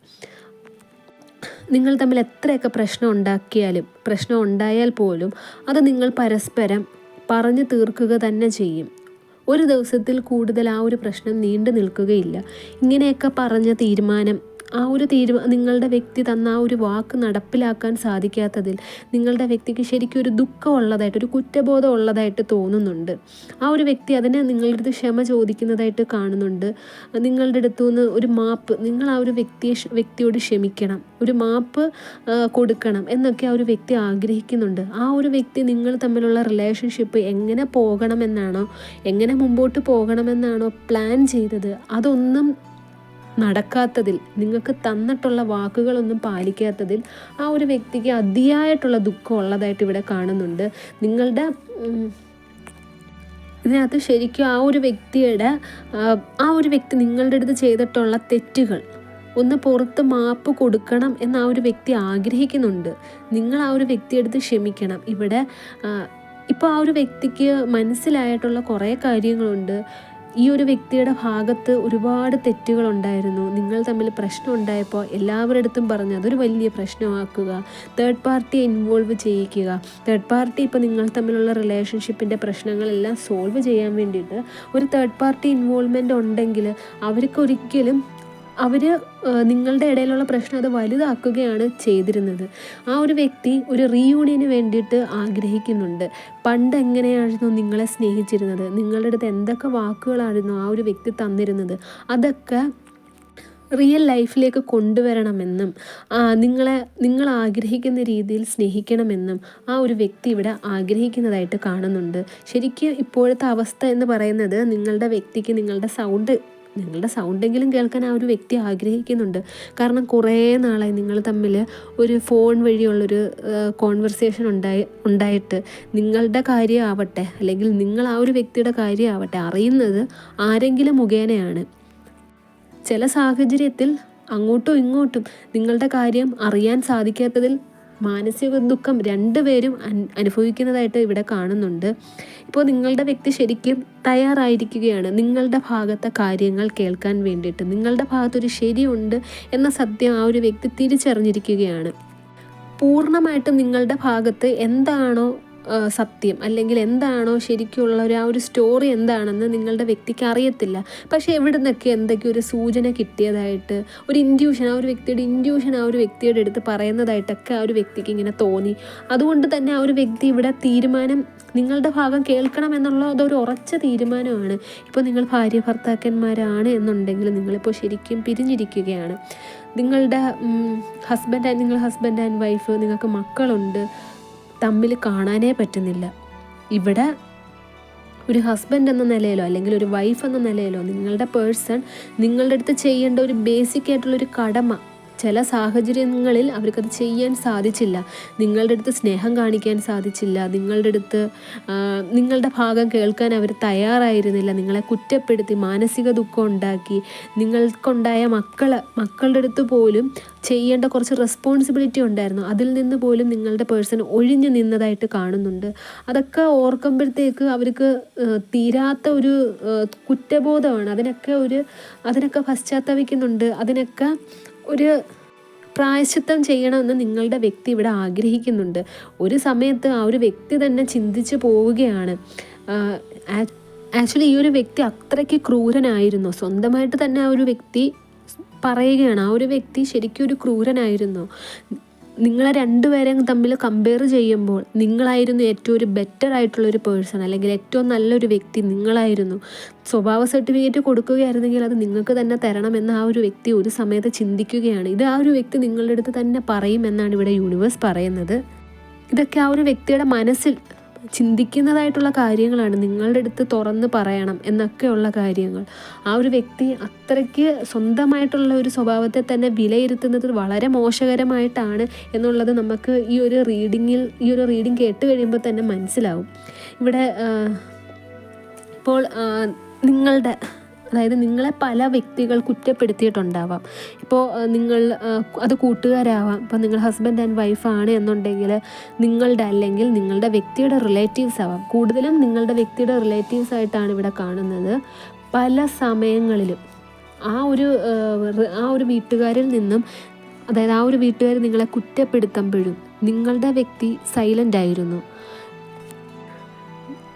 നിങ്ങൾ തമ്മിൽ എത്രയൊക്കെ പ്രശ്നം ഉണ്ടാക്കിയാലും പ്രശ്നം ഉണ്ടായാൽ പോലും അത് നിങ്ങൾ പരസ്പരം പറഞ്ഞു തീർക്കുക തന്നെ ചെയ്യും. ഒരു ദിവസത്തിൽ കൂടുതൽ ആ ഒരു പ്രശ്നം നീണ്ടു നിൽക്കുകയില്ല ഇങ്ങനെയൊക്കെ പറഞ്ഞ തീരുമാനം ആ ഒരു തീരുമാനം നിങ്ങളുടെ വ്യക്തി തന്ന ആ ഒരു വാക്ക് നടപ്പിലാക്കാൻ സാധിക്കാത്തതിൽ നിങ്ങളുടെ വ്യക്തിക്ക് ശരിക്കും ഒരു ദുഃഖം ഉള്ളതായിട്ട് ഒരു കുറ്റബോധം ഉള്ളതായിട്ട് തോന്നുന്നുണ്ട്. ആ ഒരു വ്യക്തി അതിനെ നിങ്ങളുടെ അടുത്ത് ക്ഷമ ചോദിക്കുന്നതായിട്ട് കാണുന്നുണ്ട്. നിങ്ങളുടെ അടുത്തു നിന്ന് ഒരു മാപ്പ് നിങ്ങൾ ആ ഒരു വ്യക്തിയെ വ്യക്തിയോട് ക്ഷമിക്കണം ഒരു മാപ്പ് കൊടുക്കണം എന്നൊക്കെ ആ ഒരു വ്യക്തി ആഗ്രഹിക്കുന്നുണ്ട്. ആ ഒരു വ്യക്തി നിങ്ങൾ തമ്മിലുള്ള റിലേഷൻഷിപ്പ് എങ്ങനെ പോകണമെന്നാണോ എങ്ങനെ മുമ്പോട്ട് പോകണമെന്നാണോ പ്ലാൻ ചെയ്തത് അതൊന്നും നടക്കാത്തതിൽ നിങ്ങൾക്ക് തന്നിട്ടുള്ള വാക്കുകളൊന്നും പാലിക്കാത്തതിൽ ആ ഒരു വ്യക്തിക്ക് അതിയായിട്ടുള്ള ദുഃഖം ഉള്ളതായിട്ട് ഇവിടെ കാണുന്നുണ്ട്. നിങ്ങളുടെ ഇതിനകത്ത് ശരിക്കും ആ ഒരു വ്യക്തിയുടെ ആ ഒരു വ്യക്തി നിങ്ങളുടെ അടുത്ത് ചെയ്തിട്ടുള്ള തെറ്റുകൾ ഒന്ന് പുറത്ത് മാപ്പ് കൊടുക്കണം എന്ന് ആ ഒരു വ്യക്തി ആഗ്രഹിക്കുന്നുണ്ട്. നിങ്ങൾ ആ ഒരു വ്യക്തിയെടുത്ത് ക്ഷമിക്കണം. ഇവിടെ ഇപ്പോൾ ആ ഒരു വ്യക്തിക്ക് മനസ്സിലായിട്ടുള്ള കുറേ കാര്യങ്ങളുണ്ട്. ഈ ഒരു വ്യക്തിയുടെ ഭാഗത്ത് ഒരുപാട് തെറ്റുകൾ ഉണ്ടായിരുന്നു നിങ്ങൾ തമ്മിൽ പ്രശ്നം ഉണ്ടായപ്പോൾ എല്ലാവരുടെ അടുത്തും പറഞ്ഞ് അതൊരു വലിയ പ്രശ്നമാക്കുക. തേർഡ് പാർട്ടിയെ ഇൻവോൾവ് ചെയ്യിക്കുക. തേർഡ് പാർട്ടി ഇപ്പോൾ നിങ്ങൾ തമ്മിലുള്ള റിലേഷൻഷിപ്പിന്റെ പ്രശ്നങ്ങളെല്ലാം സോൾവ് ചെയ്യാൻ വേണ്ടിയിട്ട് ഒരു തേർഡ് പാർട്ടി ഇൻവോൾവ്മെന്റ് ഉണ്ടെങ്കിൽ അവർക്ക് ഒരിക്കലും അവർ നിങ്ങളുടെ ഇടയിലുള്ള പ്രശ്നം അത് വലുതാക്കുകയാണ് ചെയ്തിരുന്നത്. ആ ഒരു വ്യക്തി ഒരു റീയൂണിയന് വേണ്ടിയിട്ട് ആഗ്രഹിക്കുന്നുണ്ട്. പണ്ട് എങ്ങനെയായിരുന്നു നിങ്ങളെ സ്നേഹിച്ചിരുന്നത്? നിങ്ങളുടെ അടുത്ത് എന്തൊക്കെ വാക്കുകളായിരുന്നു ആ ഒരു വ്യക്തി തന്നിരുന്നത്? അതൊക്കെ റിയൽ ലൈഫിലേക്ക് കൊണ്ടുവരണമെന്നും നിങ്ങളെ നിങ്ങൾ ആഗ്രഹിക്കുന്ന രീതിയിൽ സ്നേഹിക്കണമെന്നും ആ ഒരു വ്യക്തി ഇവിടെ ആഗ്രഹിക്കുന്നതായിട്ട് കാണുന്നുണ്ട്. ശരിക്കും ഇപ്പോഴത്തെ അവസ്ഥ എന്ന് പറയുന്നത് നിങ്ങളുടെ വ്യക്തിക്ക് നിങ്ങളുടെ സൗണ്ട് നിങ്ങളുടെ സൗണ്ടെങ്കിലും കേൾക്കാൻ ആ ഒരു വ്യക്തി ആഗ്രഹിക്കുന്നുണ്ട്. കാരണം കുറേ നാളായി നിങ്ങൾ തമ്മിൽ ഒരു ഫോൺ വഴിയുള്ളൊരു കോൺവെർസേഷൻ ഉണ്ടായി ഉണ്ടായിട്ട് നിങ്ങളുടെ കാര്യമാവട്ടെ അല്ലെങ്കിൽ നിങ്ങൾ ആ ഒരു വ്യക്തിയുടെ കാര്യമാവട്ടെ അറിയുന്നത് ആരെങ്കിലും മുഖേനയാണ്. ചില സാഹചര്യത്തിൽ അങ്ങോട്ടും ഇങ്ങോട്ടും നിങ്ങളുടെ കാര്യം അറിയാൻ സാധിക്കാത്തതിൽ മാനസിക ദുഃഖം രണ്ടുപേരും അനുഭവിക്കുന്നതായിട്ട് ഇവിടെ കാണുന്നുണ്ട്. ഇപ്പോൾ നിങ്ങളുടെ വ്യക്തി ശരിക്കും തയ്യാറായിരിക്കുകയാണ് നിങ്ങളുടെ ഭാഗത്തെ കാര്യങ്ങൾ കേൾക്കാൻ വേണ്ടിയിട്ട്. നിങ്ങളുടെ ഭാഗത്തൊരു ശരിയുണ്ട് എന്ന സത്യം ആ ഒരു വ്യക്തി തിരിച്ചറിഞ്ഞിരിക്കുകയാണ്. പൂർണമായിട്ടും നിങ്ങളുടെ ഭാഗത്ത് എന്താണോ സത്യം. അല്ലെങ്കിൽ എന്താണോ ശരിക്കുള്ള ഒരു ആ ഒരു സ്റ്റോറി എന്താണെന്ന് നിങ്ങളുടെ വ്യക്തിക്ക് അറിയത്തില്ല. പക്ഷേ എവിടെ നിന്നൊക്കെ എന്തൊക്കെ ഒരു സൂചന കിട്ടിയതായിട്ട് ഒരു ഇൻഡ്യൂഷൻ ആ ഒരു വ്യക്തിയുടെ ഇൻഡ്യൂഷൻ ആ ഒരു വ്യക്തിയുടെ അടുത്ത് പറയുന്നതായിട്ടൊക്കെ ആ ഒരു വ്യക്തിക്ക് ഇങ്ങനെ തോന്നി. അതുകൊണ്ട് തന്നെ ആ ഒരു വ്യക്തി ഇവിടെ തീരുമാനം നിങ്ങളുടെ ഭാഗം കേൾക്കണം എന്നുള്ള അതൊരു ഉറച്ച തീരുമാനമാണ്. ഇപ്പോൾ നിങ്ങൾ ഭാര്യ ഭർത്താക്കന്മാരാണ് എന്നുണ്ടെങ്കിൽ നിങ്ങളിപ്പോൾ ശരിക്കും പിരിഞ്ഞിരിക്കുകയാണ്. നിങ്ങളുടെ ഹസ്ബൻഡ് ആൻഡ് നിങ്ങൾ ഹസ്ബൻഡ് ആൻഡ് വൈഫ് നിങ്ങൾക്ക് മക്കളുണ്ട്. തമ്മിൽ കാണാനേ പറ്റുന്നില്ല. ഇവിടെ ഒരു ഹസ്ബൻഡ് എന്ന നിലയിലോ അല്ലെങ്കിൽ ഒരു വൈഫ് എന്ന നിലയിലോ നിങ്ങളുടെ പേഴ്സൺ നിങ്ങളുടെ അടുത്ത് ചെയ്യേണ്ട ഒരു ബേസിക് ആയിട്ടുള്ളൊരു കടമ ചില സാഹചര്യങ്ങളിൽ അവർക്കത് ചെയ്യാൻ സാധിച്ചില്ല. നിങ്ങളുടെ അടുത്ത് സ്നേഹം കാണിക്കാൻ സാധിച്ചില്ല. നിങ്ങളുടെ അടുത്ത് നിങ്ങളുടെ ഭാഗം കേൾക്കാൻ അവർ തയ്യാറായിരുന്നില്ല. നിങ്ങളെ കുറ്റപ്പെടുത്തി മാനസിക ദുഃഖം ഉണ്ടാക്കി. നിങ്ങൾക്കുണ്ടായ മക്കൾ മക്കളുടെ അടുത്ത് പോലും ചെയ്യേണ്ട കുറച്ച് റെസ്പോൺസിബിലിറ്റി ഉണ്ടായിരുന്നു. അതിൽ നിന്ന് പോലും നിങ്ങളുടെ പേഴ്സൺ ഒഴിഞ്ഞു നിന്നതായിട്ട് കാണുന്നുണ്ട്. അതൊക്കെ ഓർക്കുമ്പോഴത്തേക്ക് അവർക്ക് തീരാത്ത ഒരു കുറ്റബോധമാണ്. അതിനൊക്കെ ഒരു അതിനൊക്കെ പശ്ചാത്തപിക്കുന്നുണ്ട്. അതിനൊക്കെ ഒരു പ്രായശ്ചിത്തം ചെയ്യണമെന്ന് നിങ്ങളുടെ വ്യക്തി ഇവിടെ ആഗ്രഹിക്കുന്നുണ്ട്. ഒരു സമയത്ത് ആ ഒരു വ്യക്തി തന്നെ ചിന്തിച്ചു പോവുകയാണ്. ആക്ച്വലി ഈ ഒരു വ്യക്തി അത്രയ്ക്ക് ക്രൂരനായിരുന്നു. സ്വന്തമായിട്ട് തന്നെ ആ ഒരു വ്യക്തി പറയുകയാണ്. ആ ഒരു വ്യക്തി ശരിക്കും ഒരു ക്രൂരനായിരുന്നു. നിങ്ങളെ രണ്ടുപേരെയും തമ്മിൽ കമ്പയർ ചെയ്യുമ്പോൾ നിങ്ങളായിരുന്നു ഏറ്റവും ഒരു ബെറ്റർ ആയിട്ടുള്ള ഒരു പേഴ്സൺ അല്ലെങ്കിൽ ഏറ്റവും നല്ലൊരു വ്യക്തി നിങ്ങളായിരുന്നു. സ്വഭാവ സർട്ടിഫിക്കറ്റ് കൊടുക്കുകയായിരുന്നെങ്കിൽ അത് നിങ്ങൾക്ക് തന്നെ തരണമെന്ന് ആ ഒരു വ്യക്തി ഒരു സമയത്ത് ചിന്തിക്കുകയാണ്. ഇത് ആ ഒരു വ്യക്തി നിങ്ങളുടെ അടുത്ത് തന്നെ പറയും എന്നാണ് ഇവിടെ യൂണിവേഴ്സ് പറയുന്നത്. ഇതൊക്കെ ആ ഒരു വ്യക്തിയുടെ മനസ്സിൽ ചിന്തിക്കുന്നതായിട്ടുള്ള കാര്യങ്ങളാണ് നിങ്ങളുടെ അടുത്ത് തുറന്ന് പറയണം എന്നൊക്കെയുള്ള കാര്യങ്ങൾ. ആ ഒരു വ്യക്തി അത്രയ്ക്ക് സ്വന്തമായിട്ടുള്ള ഒരു സ്വഭാവത്തെ തന്നെ വിലയിരുത്തുന്നത് വളരെ മോശകരമായിട്ടാണ് എന്നുള്ളത് നമുക്ക് ഈ ഒരു റീഡിങ്ങിൽ ഈ ഒരു റീഡിങ് കേട്ട് കഴിയുമ്പോൾ തന്നെ മനസ്സിലാവും. ഇവിടെ ഇപ്പോൾ നിങ്ങളുടെ അതായത് നിങ്ങളെ പല വ്യക്തികൾ കുറ്റപ്പെടുത്തിയിട്ടുണ്ടാവാം. ഇപ്പോൾ നിങ്ങൾ അത് കൂട്ടുകാരാവാം. ഇപ്പോൾ നിങ്ങൾ ഹസ്ബൻഡ് ആൻഡ് വൈഫാണ് എന്നുണ്ടെങ്കിൽ നിങ്ങളുടെ അല്ലെങ്കിൽ നിങ്ങളുടെ വ്യക്തിയുടെ റിലേറ്റീവ്സ് ആവാം. കൂടുതലും നിങ്ങളുടെ വ്യക്തിയുടെ റിലേറ്റീവ്സ് ആയിട്ടാണ് ഇവിടെ കാണുന്നത്. പല സമയങ്ങളിലും ആ ഒരു ആ, ഒരു വീട്ടുകാരിൽ നിന്നും അതായത് ആ ഒരു വീട്ടുകാർ നിങ്ങളെ കുറ്റപ്പെടുത്തുമ്പോഴും നിങ്ങളുടെ വ്യക്തി സൈലന്റ് ആയിരുന്നു.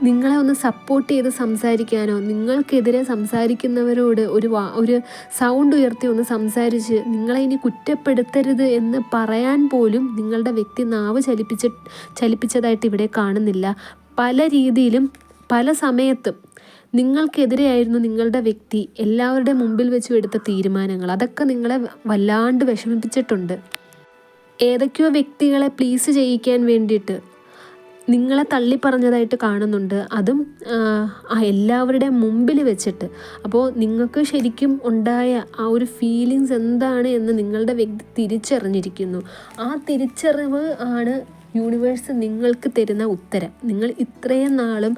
നിങ്ങളെ ഒന്ന് സപ്പോർട്ട് ചെയ്ത് സംസാരിക്കാനോ നിങ്ങൾക്കെതിരെ സംസാരിക്കുന്നവരോട് ഒരു വാ ഒരു സൗണ്ട് ഉയർത്തി ഒന്ന് സംസാരിച്ച് നിങ്ങളെ ഇനി കുറ്റപ്പെടുത്തരുത് എന്ന് പറയാൻ പോലും നിങ്ങളുടെ വ്യക്തി നാവ് ചലിപ്പിച്ച് ചലിപ്പിച്ചതായിട്ട് ഇവിടെ കാണുന്നില്ല. പല രീതിയിലും പല സമയത്തും നിങ്ങൾക്കെതിരെയായിരുന്നു നിങ്ങളുടെ വ്യക്തി എല്ലാവരുടെ മുമ്പിൽ വെച്ചും എടുത്ത തീരുമാനങ്ങൾ. അതൊക്കെ നിങ്ങളെ വല്ലാണ്ട് വിഷമിപ്പിച്ചിട്ടുണ്ട്. ഏതൊക്കെയോ വ്യക്തികളെ പ്ലീസ് ചെയ്യിക്കാൻ വേണ്ടിയിട്ട് നിങ്ങളെ തള്ളിപ്പറഞ്ഞതായിട്ട് കാണുന്നുണ്ട്. അതും എല്ലാവരുടെയും മുമ്പിൽ വെച്ചിട്ട്. അപ്പോൾ നിങ്ങൾക്ക് ശരിക്കും ഉണ്ടായ ആ ഒരു ഫീലിങ്സ് എന്താണ് എന്ന് നിങ്ങളുടെ വ്യക്തി തിരിച്ചറിഞ്ഞിരിക്കുന്നു. ആ തിരിച്ചറിവ് ആണ് യൂണിവേഴ്സ് നിങ്ങൾക്ക് തരുന്ന ഉത്തരം. നിങ്ങൾ ഇത്രയും നാളും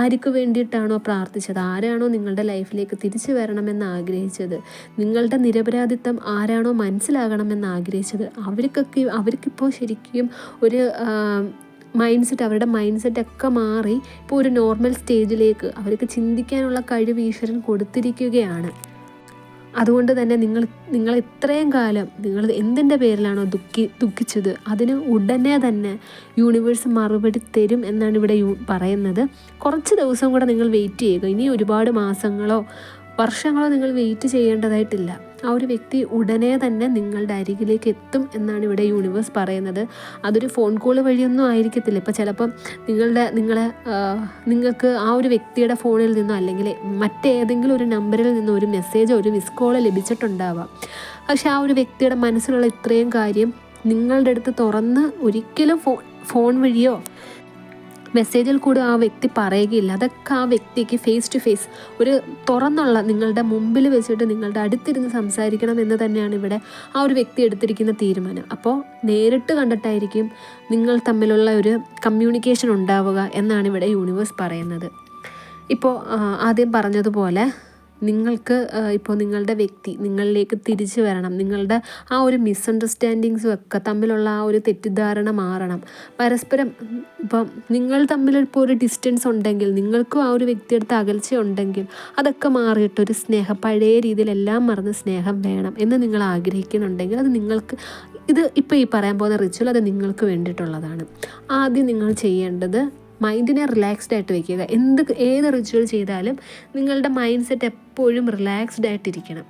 ആർക്ക് വേണ്ടിയിട്ടാണോ പ്രാർത്ഥിച്ചത്? ആരാണോ നിങ്ങളുടെ ലൈഫിലേക്ക് തിരിച്ചു വരണമെന്ന് ആഗ്രഹിച്ചത്? നിങ്ങളുടെ നിരപരാധിത്വം ആരാണോ മനസ്സിലാകണമെന്ന് ആഗ്രഹിച്ചത്? അവർക്കൊക്കെ അവർക്കിപ്പോൾ ശരിക്കും ഒരു മൈൻഡ് സെറ്റ് അവരുടെ മൈൻഡ് സെറ്റൊക്കെ മാറി ഇപ്പോൾ ഒരു നോർമൽ സ്റ്റേജിലേക്ക് അവർക്ക് ചിന്തിക്കാനുള്ള കഴിവ് ഈശ്വരൻ കൊടുത്തിരിക്കുകയാണ്. അതുകൊണ്ട് തന്നെ നിങ്ങൾ നിങ്ങൾ ഇത്രയും കാലം നിങ്ങൾ എന്തിന്റെ പേരിലാണോ ദുഃഖി ദുഃഖിച്ചത്? അതിന് ഉടനെ തന്നെ യൂണിവേഴ്സ് മറുപടി തരും എന്നാണ് ഇവിടെ പറയുന്നത്. കുറച്ച് ദിവസം കൂടെ നിങ്ങൾ വെയിറ്റ് ചെയ്യുക. ഇനി ഒരുപാട് മാസങ്ങളോ വർഷങ്ങളോ നിങ്ങൾ വെയിറ്റ് ചെയ്യേണ്ടതായിട്ടില്ല. ആ ഒരു വ്യക്തി ഉടനെ തന്നെ നിങ്ങളുടെ അരികിലേക്ക് എത്തും എന്നാണ് ഇവിടെ യൂണിവേഴ്സ് പറയുന്നത്. അതൊരു ഫോൺ കോൾ വഴിയൊന്നും ആയിരിക്കത്തില്ല. ഇപ്പോൾ ചിലപ്പം നിങ്ങളുടെ നിങ്ങളെ നിങ്ങൾക്ക് ആ ഒരു വ്യക്തിയുടെ ഫോണിൽ നിന്നോ അല്ലെങ്കിൽ മറ്റേതെങ്കിലും ഒരു നമ്പറിൽ നിന്നോ ഒരു മെസ്സേജോ ഒരു മിസ് കോളോ ലഭിച്ചിട്ടുണ്ടാവാം. പക്ഷെ ആ ഒരു വ്യക്തിയുടെ മനസ്സിലുള്ള ഇത്രയും കാര്യം നിങ്ങളുടെ അടുത്ത് തുറന്ന് ഒരിക്കലും ഫോൺ ഫോൺ വഴിയോ മെസ്സേജിൽ കൂടെ ആ വ്യക്തി പറയുകയില്ല. അതൊക്കെ ആ വ്യക്തിക്ക് ഫേസ് ടു ഫേസ് ഒരു തുറന്നുള്ള നിങ്ങളുടെ മുമ്പിൽ വെച്ചിട്ട് നിങ്ങളുടെ അടുത്തിരുന്ന് സംസാരിക്കണം എന്ന് തന്നെയാണ് ഇവിടെ ആ ഒരു വ്യക്തി എടുത്തിരിക്കുന്ന തീരുമാനം. അപ്പോൾ നേരിട്ട് കണ്ടിട്ടായിരിക്കും നിങ്ങൾ തമ്മിലുള്ള ഒരു കമ്മ്യൂണിക്കേഷൻ ഉണ്ടാവുക എന്നാണ് ഇവിടെ യൂണിവേഴ്സ് പറയുന്നത്. ഇപ്പോൾ ആദ്യം പറഞ്ഞതുപോലെ നിങ്ങൾക്ക് ഇപ്പോൾ നിങ്ങളുടെ വ്യക്തി നിങ്ങളിലേക്ക് തിരിച്ചു വരണം. നിങ്ങളുടെ ആ ഒരു മിസ്അണ്ടർസ്റ്റാൻഡിങ്സും ഒക്കെ തമ്മിലുള്ള ആ ഒരു തെറ്റിദ്ധാരണ മാറണം. പരസ്പരം ഇപ്പം നിങ്ങൾ തമ്മിൽ ഇപ്പോൾ ഒരു ഡിസ്റ്റൻസ് ഉണ്ടെങ്കിൽ നിങ്ങൾക്കും ആ ഒരു വ്യക്തിയെടുത്ത് അകൽച്ച ഉണ്ടെങ്കിൽ അതൊക്കെ മാറിയിട്ട് ഒരു സ്നേഹം പഴയ രീതിയിലെല്ലാം മറന്ന് സ്നേഹം വേണം എന്ന് നിങ്ങൾ ആഗ്രഹിക്കുന്നുണ്ടെങ്കിൽ അത് നിങ്ങൾക്ക് ഇത് ഇപ്പോൾ ഈ പറയാൻ പോകുന്ന റിച്വൽ അത് നിങ്ങൾക്ക് വേണ്ടിയിട്ടുള്ളതാണ്. ആദ്യം നിങ്ങൾ ചെയ്യേണ്ടത് മൈൻഡിനെ റിലാക്സ്ഡ് ആയിട്ട് വെക്കുക. എന്ത് ഏത് റിച്വൽ ചെയ്താലും നിങ്ങളുടെ മൈൻഡ് സെറ്റ് എപ്പോഴും റിലാക്സ്ഡ് ആയിട്ടിരിക്കണം.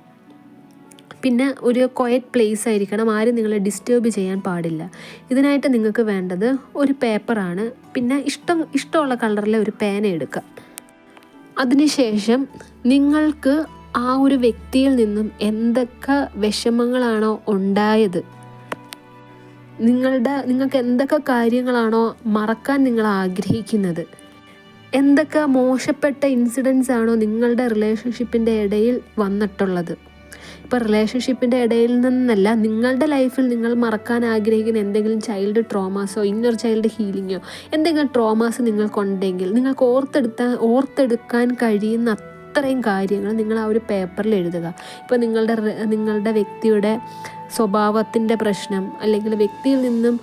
പിന്നെ ഒരു ക്വയറ്റ് പ്ലേസ് ആയിരിക്കണം. ആരും നിങ്ങളെ ഡിസ്റ്റേബ് ചെയ്യാൻ പാടില്ല. ഇതിനായിട്ട് നിങ്ങൾക്ക് വേണ്ടത് ഒരു പേപ്പറാണ് പിന്നെ ഇഷ്ടം ഇഷ്ടമുള്ള കളറിലെ ഒരു പേന എടുക്കുക. അതിനുശേഷം നിങ്ങൾക്ക് ആ ഒരു വ്യക്തിയിൽ നിന്നും എന്തൊക്കെ വിഷമങ്ങളാണോ ഉണ്ടായത് നിങ്ങളുടെ നിങ്ങൾക്ക് എന്തൊക്കെ കാര്യങ്ങളാണോ മറക്കാൻ നിങ്ങൾ ആഗ്രഹിക്കുന്നത്? എന്തൊക്കെ മോശപ്പെട്ട ഇൻസിഡൻസ് ആണോ നിങ്ങളുടെ റിലേഷൻഷിപ്പിന്റെ ഇടയിൽ വന്നിട്ടുള്ളത്? ഇപ്പോൾ റിലേഷൻഷിപ്പിന്റെ ഇടയിൽ നിന്നല്ല നിങ്ങളുടെ ലൈഫിൽ നിങ്ങൾ മറക്കാൻ ആഗ്രഹിക്കുന്ന എന്തെങ്കിലും ചൈൽഡ് ട്രോമാസോ ഇന്നർ ചൈൽഡ് ഹീലിങ്ങോ എന്തെങ്കിലും ട്രോമാസ് നിങ്ങൾക്കുണ്ടെങ്കിൽ നിങ്ങൾക്ക് ഓർത്തെടുത്താൻ ഓർത്തെടുക്കാൻ കഴിയുന്ന അത്രയും കാര്യങ്ങൾ നിങ്ങൾ ആ ഒരു പേപ്പറിൽ എഴുതുക. ഇപ്പോൾ നിങ്ങളുടെ നിങ്ങളുടെ വ്യക്തിയുടെ സ്വഭാവത്തിന്റെ പ്രശ്നം അല്ലെങ്കിൽ വ്യക്തിയിൽ നിന്നും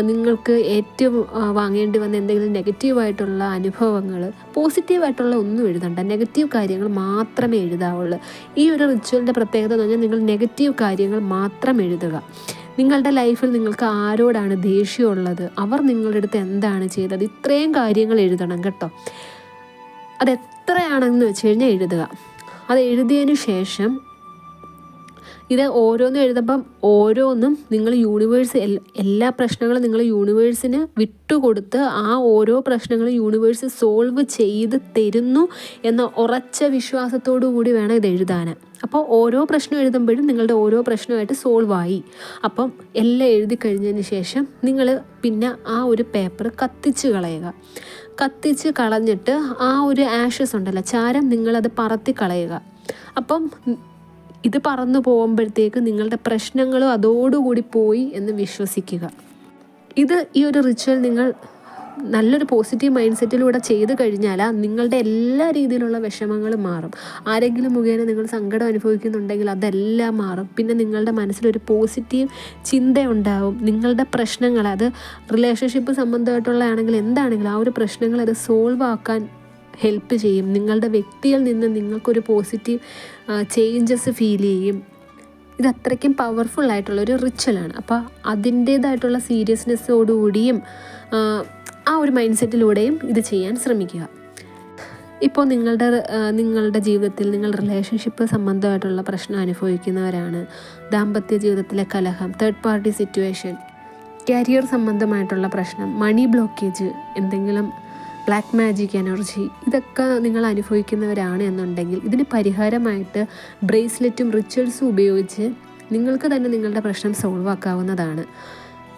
നിങ്ങൾക്ക് ഏറ്റവും വാങ്ങേണ്ടി വന്ന എന്തെങ്കിലും നെഗറ്റീവായിട്ടുള്ള അനുഭവങ്ങൾ പോസിറ്റീവായിട്ടുള്ള ഒന്നും എഴുതണ്ട. നെഗറ്റീവ് കാര്യങ്ങൾ മാത്രമേ എഴുതാവുള്ളൂ. ഈ ഒരു റിച്വലിന്റെ പ്രത്യേകത എന്ന് പറഞ്ഞാൽ നിങ്ങൾ നെഗറ്റീവ് കാര്യങ്ങൾ മാത്രം എഴുതുക. നിങ്ങളുടെ ലൈഫിൽ നിങ്ങൾക്ക് ആരോടാണ് ദേഷ്യമുള്ളത്? അവർ നിങ്ങളുടെ അടുത്ത് എന്താണ് ചെയ്തത്? ഇത്രയും കാര്യങ്ങൾ എഴുതണം കേട്ടോ. അത് എത്രയാണെന്ന് വെച്ച് കഴിഞ്ഞാൽ എഴുതുക. അത് എഴുതിയതിന് ശേഷം ഇത് ഓരോന്നും എഴുതുമ്പം ഓരോന്നും നിങ്ങൾ യൂണിവേഴ്സ് എല്ലാ പ്രശ്നങ്ങളും നിങ്ങൾ യൂണിവേഴ്സിന് വിട്ടുകൊടുത്ത് ആ ഓരോ പ്രശ്നങ്ങളും യൂണിവേഴ്സ് സോൾവ് ചെയ്ത് തരുന്നു എന്ന ഉറച്ച വിശ്വാസത്തോടു കൂടി വേണം ഇത് എഴുതാൻ. അപ്പോൾ ഓരോ പ്രശ്നം എഴുതുമ്പോഴും നിങ്ങളുടെ ഓരോ പ്രശ്നമായിട്ട് സോൾവ് ആയി. അപ്പം എല്ലാം എഴുതി കഴിഞ്ഞതിന് ശേഷം നിങ്ങൾ പിന്നെ ആ ഒരു പേപ്പർ കത്തിച്ച് കളയുക. കത്തിച്ച് കളഞ്ഞിട്ട് ആ ഒരു ആഷസ് ഉണ്ടല്ലോ ചാരം നിങ്ങളത് പറത്തി കളയുക. അപ്പം ഇത് പറന്നു പോകുമ്പോഴത്തേക്ക് നിങ്ങളുടെ പ്രശ്നങ്ങളും അതോടുകൂടി പോയി എന്ന് വിശ്വസിക്കുക. ഇത് ഈ ഒരു റിച്വൽ നിങ്ങൾ നല്ലൊരു പോസിറ്റീവ് മൈൻഡ് സെറ്റിലൂടെ ചെയ്തു കഴിഞ്ഞാൽ നിങ്ങളുടെ എല്ലാ രീതിയിലുള്ള വിഷമങ്ങളും മാറും. ആരെങ്കിലും മുഖേന നിങ്ങൾ സങ്കടം അനുഭവിക്കുന്നുണ്ടെങ്കിൽ അതെല്ലാം മാറും. പിന്നെ നിങ്ങളുടെ മനസ്സിലൊരു പോസിറ്റീവ് ചിന്ത ഉണ്ടാവും. നിങ്ങളുടെ പ്രശ്നങ്ങൾ അത് റിലേഷൻഷിപ്പ് സംബന്ധമായിട്ടുള്ളതാണെങ്കിൽ എന്താണെങ്കിലും ആ ഒരു പ്രശ്നങ്ങൾ അത് സോൾവ് ആക്കാൻ ഹെൽപ്പ് ചെയ്യും. നിങ്ങളുടെ വ്യക്തിയിൽ നിന്ന് നിങ്ങൾക്കൊരു പോസിറ്റീവ് ചേഞ്ചസ് ഫീൽ ചെയ്യും. ഇത് അത്രയ്ക്കും പവർഫുൾ ആയിട്ടുള്ള ഒരു റിച്വലാണ് അപ്പോൾ അതിന്റേതായിട്ടുള്ള സീരിയസ്നെസ്സോടുകൂടിയും ആ ഒരു മൈൻഡ് സെറ്റിലൂടെയും ഇത് ചെയ്യാൻ ശ്രമിക്കുക. ഇപ്പോൾ നിങ്ങളുടെ നിങ്ങളുടെ ജീവിതത്തിൽ നിങ്ങൾ റിലേഷൻഷിപ്പ് സംബന്ധമായിട്ടുള്ള പ്രശ്നം അനുഭവിക്കുന്നവരാണ്. ദാമ്പത്യ ജീവിതത്തിലെ കലഹം തേർഡ് പാർട്ടി സിറ്റുവേഷൻ കരിയർ സംബന്ധമായിട്ടുള്ള പ്രശ്നം മണി ബ്ലോക്കേജ് എന്തെങ്കിലും ബ്ലാക്ക് മാജിക് എനർജി ഇതൊക്കെ നിങ്ങൾ അനുഭവിക്കുന്നവരാണ് എന്നുണ്ടെങ്കിൽ ഇതിന് പരിഹാരമായിട്ട് ബ്രേസ്ലെറ്റും റിച്വൽസും ഉപയോഗിച്ച് നിങ്ങൾക്ക് തന്നെ നിങ്ങളുടെ പ്രശ്നം സോൾവ് ആക്കാവുന്നതാണ്.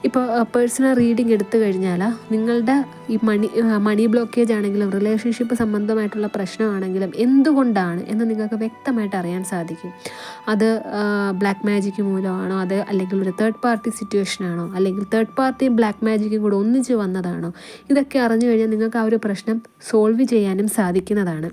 ഇപ്പോൾ പേഴ്സണൽ റീഡിംഗ് എടുത്തു കഴിഞ്ഞാൽ നിങ്ങളുടെ ഈ മണി മണി ബ്ലോക്കേജ് ആണെങ്കിലും റിലേഷൻഷിപ്പ് സംബന്ധമായിട്ടുള്ള പ്രശ്നമാണെങ്കിലും എന്തുകൊണ്ടാണ് എന്ന് നിങ്ങൾക്ക് വ്യക്തമായിട്ട് അറിയാൻ സാധിക്കും. അത് ബ്ലാക്ക് മാജിക് മൂലമാണോ? അത് അല്ലെങ്കിൽ ഒരു തേർഡ് പാർട്ടി സിറ്റുവേഷൻ ആണോ? അല്ലെങ്കിൽ തേർഡ് പാർട്ടിയും ബ്ലാക്ക് മാജിക്കും കൂടെ ഒന്നിച്ച് വന്നതാണോ? ഇതൊക്കെ അറിഞ്ഞു കഴിഞ്ഞാൽ നിങ്ങൾക്ക് ആ ഒരു പ്രശ്നം സോൾവ് ചെയ്യാനും സാധിക്കുന്നതാണ്.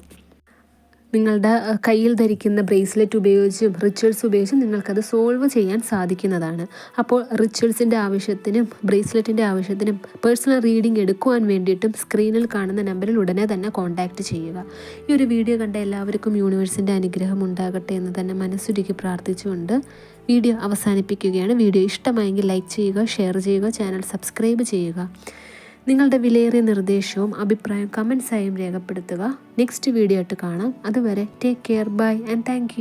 നിങ്ങളുടെ കയ്യിൽ ധരിക്കുന്ന ബ്രേസ്ലെറ്റ് ഉപയോഗിച്ചും റിച്വൽസ് ഉപയോഗിച്ചും നിങ്ങൾക്കത് സോൾവ് ചെയ്യാൻ സാധിക്കുന്നതാണ്. അപ്പോൾ റിച്വൽസിന്റെ ആവശ്യത്തിനും ബ്രേസ്ലെറ്റിന്റെ ആവശ്യത്തിനും പേഴ്സണൽ റീഡിംഗ് എടുക്കുവാൻ വേണ്ടിയിട്ടും സ്ക്രീനിൽ കാണുന്ന നമ്പറിൽ ഉടനെ തന്നെ കോൺടാക്റ്റ് ചെയ്യുക. ഈ ഒരു വീഡിയോ കണ്ട എല്ലാവർക്കും യൂണിവേഴ്സിന്റെ അനുഗ്രഹം ഉണ്ടാകട്ടെ എന്ന് തന്നെ മനസ്സുരുക്കി പ്രാർത്ഥിച്ചുകൊണ്ട് വീഡിയോ അവസാനിപ്പിക്കുകയാണ്. വീഡിയോ ഇഷ്ടമായെങ്കിൽ ലൈക്ക് ചെയ്യുക ഷെയർ ചെയ്യുക ചാനൽ സബ്സ്ക്രൈബ് ചെയ്യുക. നിങ്ങളുടെ വിലയേറിയ നിർദ്ദേശവും അഭിപ്രായവും കമൻസായും രേഖപ്പെടുത്തുക. നെക്സ്റ്റ് വീഡിയോ ആയിട്ട് കാണാം. അതുവരെ take care bye and thank